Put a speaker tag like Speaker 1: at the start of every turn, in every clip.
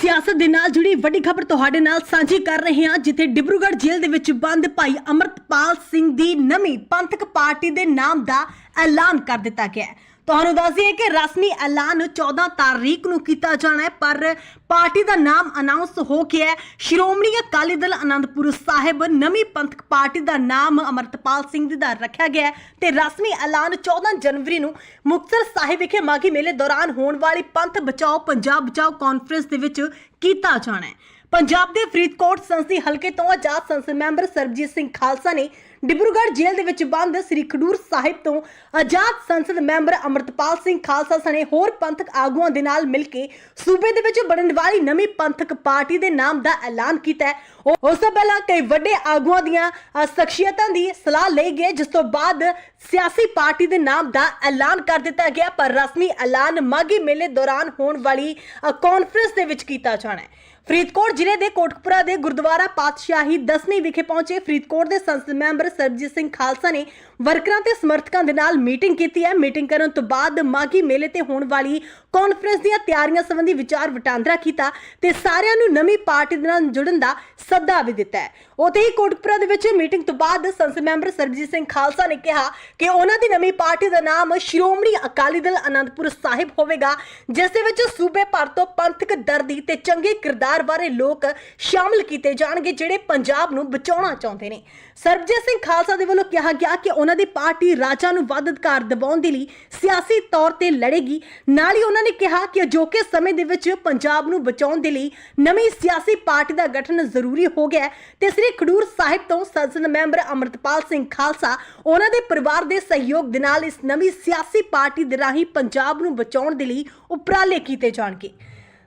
Speaker 1: ਸਿਆਸਤ ਦੇ ਨਾਲ ਜੁੜੀ ਵੱਡੀ ਖਬਰ ਤੁਹਾਡੇ ਨਾਲ ਸਾਂਝੀ ਕਰ ਰਹੇ ਹਾਂ, ਜਿੱਥੇ ਡਿਬਰੂਗੜ੍ਹ ਜੇਲ੍ਹ ਦੇ ਵਿੱਚ ਬੰਦ ਭਾਈ ਅਮਰਤਪਾਲ ਸਿੰਘ ਦੀ ਨਵੀਂ ਪੰਥਕ ਪਾਰਟੀ ਦੇ ਨਾਮ ਦਾ ਐਲਾਨ ਕਰ ਦਿੱਤਾ ਗਿਆ ਹੈ। ਤੁਹਾਨੂੰ ਦੱਸ ਦਈਏ ਕਿ ਰਸਮੀ ਐਲਾਨ 14 ਤਾਰੀਖ ਨੂੰ ਕੀਤਾ ਜਾਣਾ ਹੈ, ਪਰ ਪਾਰਟੀ ਦਾ ਨਾਮ ਅਨਾਉਂਸ ਹੋ ਗਿਆ ਹੈ। ਸ਼੍ਰੋਮਣੀ ਅਕਾਲੀ ਦਲ ਅਨੰਦਪੁਰ ਸਾਹਿਬ, ਨਵੀਂ ਪੰਥਕ ਪਾਰਟੀ ਦਾ ਨਾਮ ਅਮਰਤਪਾਲ ਸਿੰਘ ਜੀ ਦਾ ਰੱਖਿਆ ਗਿਆ ਹੈ ਤੇ ਰਸਮੀ ਐਲਾਨ 14 ਜਨਵਰੀ ਨੂੰ ਮੁਕਤਸਰ ਸਾਹਿਬ ਵਿਖੇ ਮਾਘੀ ਮੇਲੇ ਦੌਰਾਨ ਹੋਣ ਵਾਲੀ ਪੰਥ ਬਚਾਓ, ਪੰਜਾਬ ਬਚਾਓ ਕਾਨਫਰੰਸ ਦੇ ਵਿੱਚ ਕੀਤਾ ਜਾਣਾ ਹੈ। ਪੰਜਾਬ ਦੇ ਫਰੀਦਕੋਟ ਸੰਸਦੀ ਹਲਕੇ ਤੋਂ ਆਜ਼ਾਦ ਸੰਸਦ ਮੈਂਬਰ ਸਰਬਜੀਤ ਸਿੰਘ ਖਾਲਸਾ ਨੇ ਡਿਬਰੂਗੜ੍ਹ ਜੇਲ੍ਹ ਦੇ ਵਿੱਚ ਬੰਦ ਸ੍ਰੀ ਖਡੂਰ ਸਾਹਿਬ ਤੋਂ ਆਜ਼ਾਦ ਸੰਸਦ ਮੈਂਬਰ ਅਮਰਤਪਾਲ ਸਿੰਘ ਖਾਲਸਾ ਸਣੇ ਹੋਰ ਪੰਥਕ ਆਗੂਆਂ ਦੇ ਨਾਲ ਮਿਲ ਕੇ ਸੂਬੇ ਦੇ ਵਿੱਚ ਬਣਨ ਵਾਲੀ ਨਵੀਂ ਪੰਥਕ ਪਾਰਟੀ ਦੇ ਨਾਮ ਦਾ ਐਲਾਨ ਕੀਤਾ ਹੈ। ਉਸ ਤੋਂ ਪਹਿਲਾਂ ਕਈ ਵੱਡੇ ਆਗੂਆਂ ਦੀਆਂ ਸ਼ਖਸੀਅਤਾਂ ਦੀ ਸਲਾਹ ਲਈ ਗਈ ਜਿਸ ਤੋਂ ਬਾਅਦ ਸਿਆਸੀ ਪਾਰਟੀ ਦੇ ਨਾਮ ਦਾ ਐਲਾਨ ਕਰ ਦਿੱਤਾ ਗਿਆ, ਪਰ ਰਸਮੀ ਐਲਾਨ ਮਾਘੀ ਮੇਲੇ ਦੌਰਾਨ ਹੋਣ ਵਾਲੀ ਕਾਨਫਰੰਸ ਦੇ ਵਿੱਚ ਕੀਤਾ ਜਾਣਾ ਹੈ। ਫਰੀਦਕੋਟ ਜ਼ਿਲ੍ਹੇ ਦੇ ਕੋਟਕਪੁਰਾ ਦੇ ਗੁਰਦੁਆਰਾ ਪਾਤਸ਼ਾਹੀ ਦਸਵੀਂ ਵਿਖੇ ਪਹੁੰਚੇ ਫਰੀਦਕੋਟ ਦੇ ਸੰਸਦ ਮੈਂਬਰ ਸਰਬਜੀਤ ਸਿੰਘ ਖਾਲਸਾ ਨੇ ਵਰਕਰਾਂ ਤੇ ਸਮਰਥਕਾਂ ਦੇ ਨਾਲ ਮੀਟਿੰਗ ਕੀਤੀ ਹੈ। ਮੀਟਿੰਗ ਕਰਨ ਤੋਂ ਬਾਅਦ ਮਾਘੀ ਮੇਲੇ ਤੇ ਹੋਣ ਵਾਲੀ ਕਾਨਫਰੰਸ ਦੀਆਂ ਤਿਆਰੀਆਂ ਸੰਬੰਧੀ ਵਿਚਾਰ ਵਟਾਂਦਰਾ ਕੀਤਾ ਤੇ ਸਾਰਿਆਂ ਨੂੰ ਨਵੀਂ ਪਾਰਟੀ ਦੇ ਨਾਲ ਜੁੜਨ ਦਾ ਸੱਦਾ ਵੀ ਦਿੱਤਾ ਹੈ। ਉਤੇ ਹੀ ਕੋਟਕਪੁਰਾ ਦੇ ਵਿੱਚ ਮੀਟਿੰਗ ਤੋਂ ਬਾਅਦ ਸੰਸਦ ਮੈਂਬਰ ਸਰਬਜੀਤ ਸਿੰਘ ਖਾਲਸਾ ਨੇ ਕਿਹਾ ਕਿ ਉਹਨਾਂ ਦੀ ਨਵੀਂ ਪਾਰਟੀ ਦਾ ਨਾਮ ਸ਼੍ਰੋਮਣੀ ਅਕਾਲੀ ਦਲ ਅਨੰਦਪੁਰ ਸਾਹਿਬ ਹੋਵੇਗਾ, ਜਿਸ ਦੇ ਵਿੱਚ ਸੂਬੇ ਭਰ ਤੋਂ ਪੰਥਕ ਦਰਦੀ ਤੇ ਚੰਗੇ ਕਿਰਦਾਰ ਬਾਰੇ ਲੋਕ ਸ਼ਾਮਲ ਕੀਤੇ ਜਾਣਗੇ ਜਿਹੜੇ ਪੰਜਾਬ ਨੂੰ ਬਚਾਉਣਾ ਚਾਹੁੰਦੇ ਨੇ। ਸਰਬਜੀਤ ਸਿੰਘ ਖਾਲਸਾ ਦੇ ਵੱਲੋਂ ਕਿਹਾ ਗਿਆ ਕਿ ਉਹਨਾਂ ਦੀ ਪਾਰਟੀ ਰਾਜਾਂ ਨੂੰ ਵੱਧ ਅਧਿਕਾਰ ਦਿਵਾਉਣ ਦੇ ਲਈ ਸਿਆਸੀ ਤੌਰ ਤੇ ਲੜੇਗੀ। ਨਾਲ ਹੀ ਉਹਨਾਂ ਨੇ ਕਿਹਾ ਕਿ ਅਜੋਕੇ ਸਮੇਂ ਦੇ ਵਿੱਚ ਪੰਜਾਬ ਨੂੰ ਬਚਾਉਣ ਦੇ ਲਈ ਨਵੀਂ ਸਿਆਸੀ ਪਾਰਟੀ ਦਾ ਗਠਨ ਜ਼ਰੂਰੀ ਹੋ ਗਿਆ ਤੇ ਸ੍ਰੀ ਖਡੂਰ ਸਾਹਿਬ ਤੋਂ ਸੰਸਦ ਮੈਂਬਰ ਅਮਰਤਪਾਲ ਸਿੰਘ ਖਾਲਸਾ ਉਹਨਾਂ ਦੇ ਪਰਿਵਾਰ ਦੇ ਸਹਿਯੋਗ ਦੇ ਨਾਲ ਇਸ ਨਵੀਂ ਸਿਆਸੀ ਪਾਰਟੀ ਦੇ ਰਾਹੀਂ ਪੰਜਾਬ ਨੂੰ ਬਚਾਉਣ ਦੇ ਲਈ ਉਪਰਾਲੇ ਕੀਤੇ ਜਾਣਗੇ।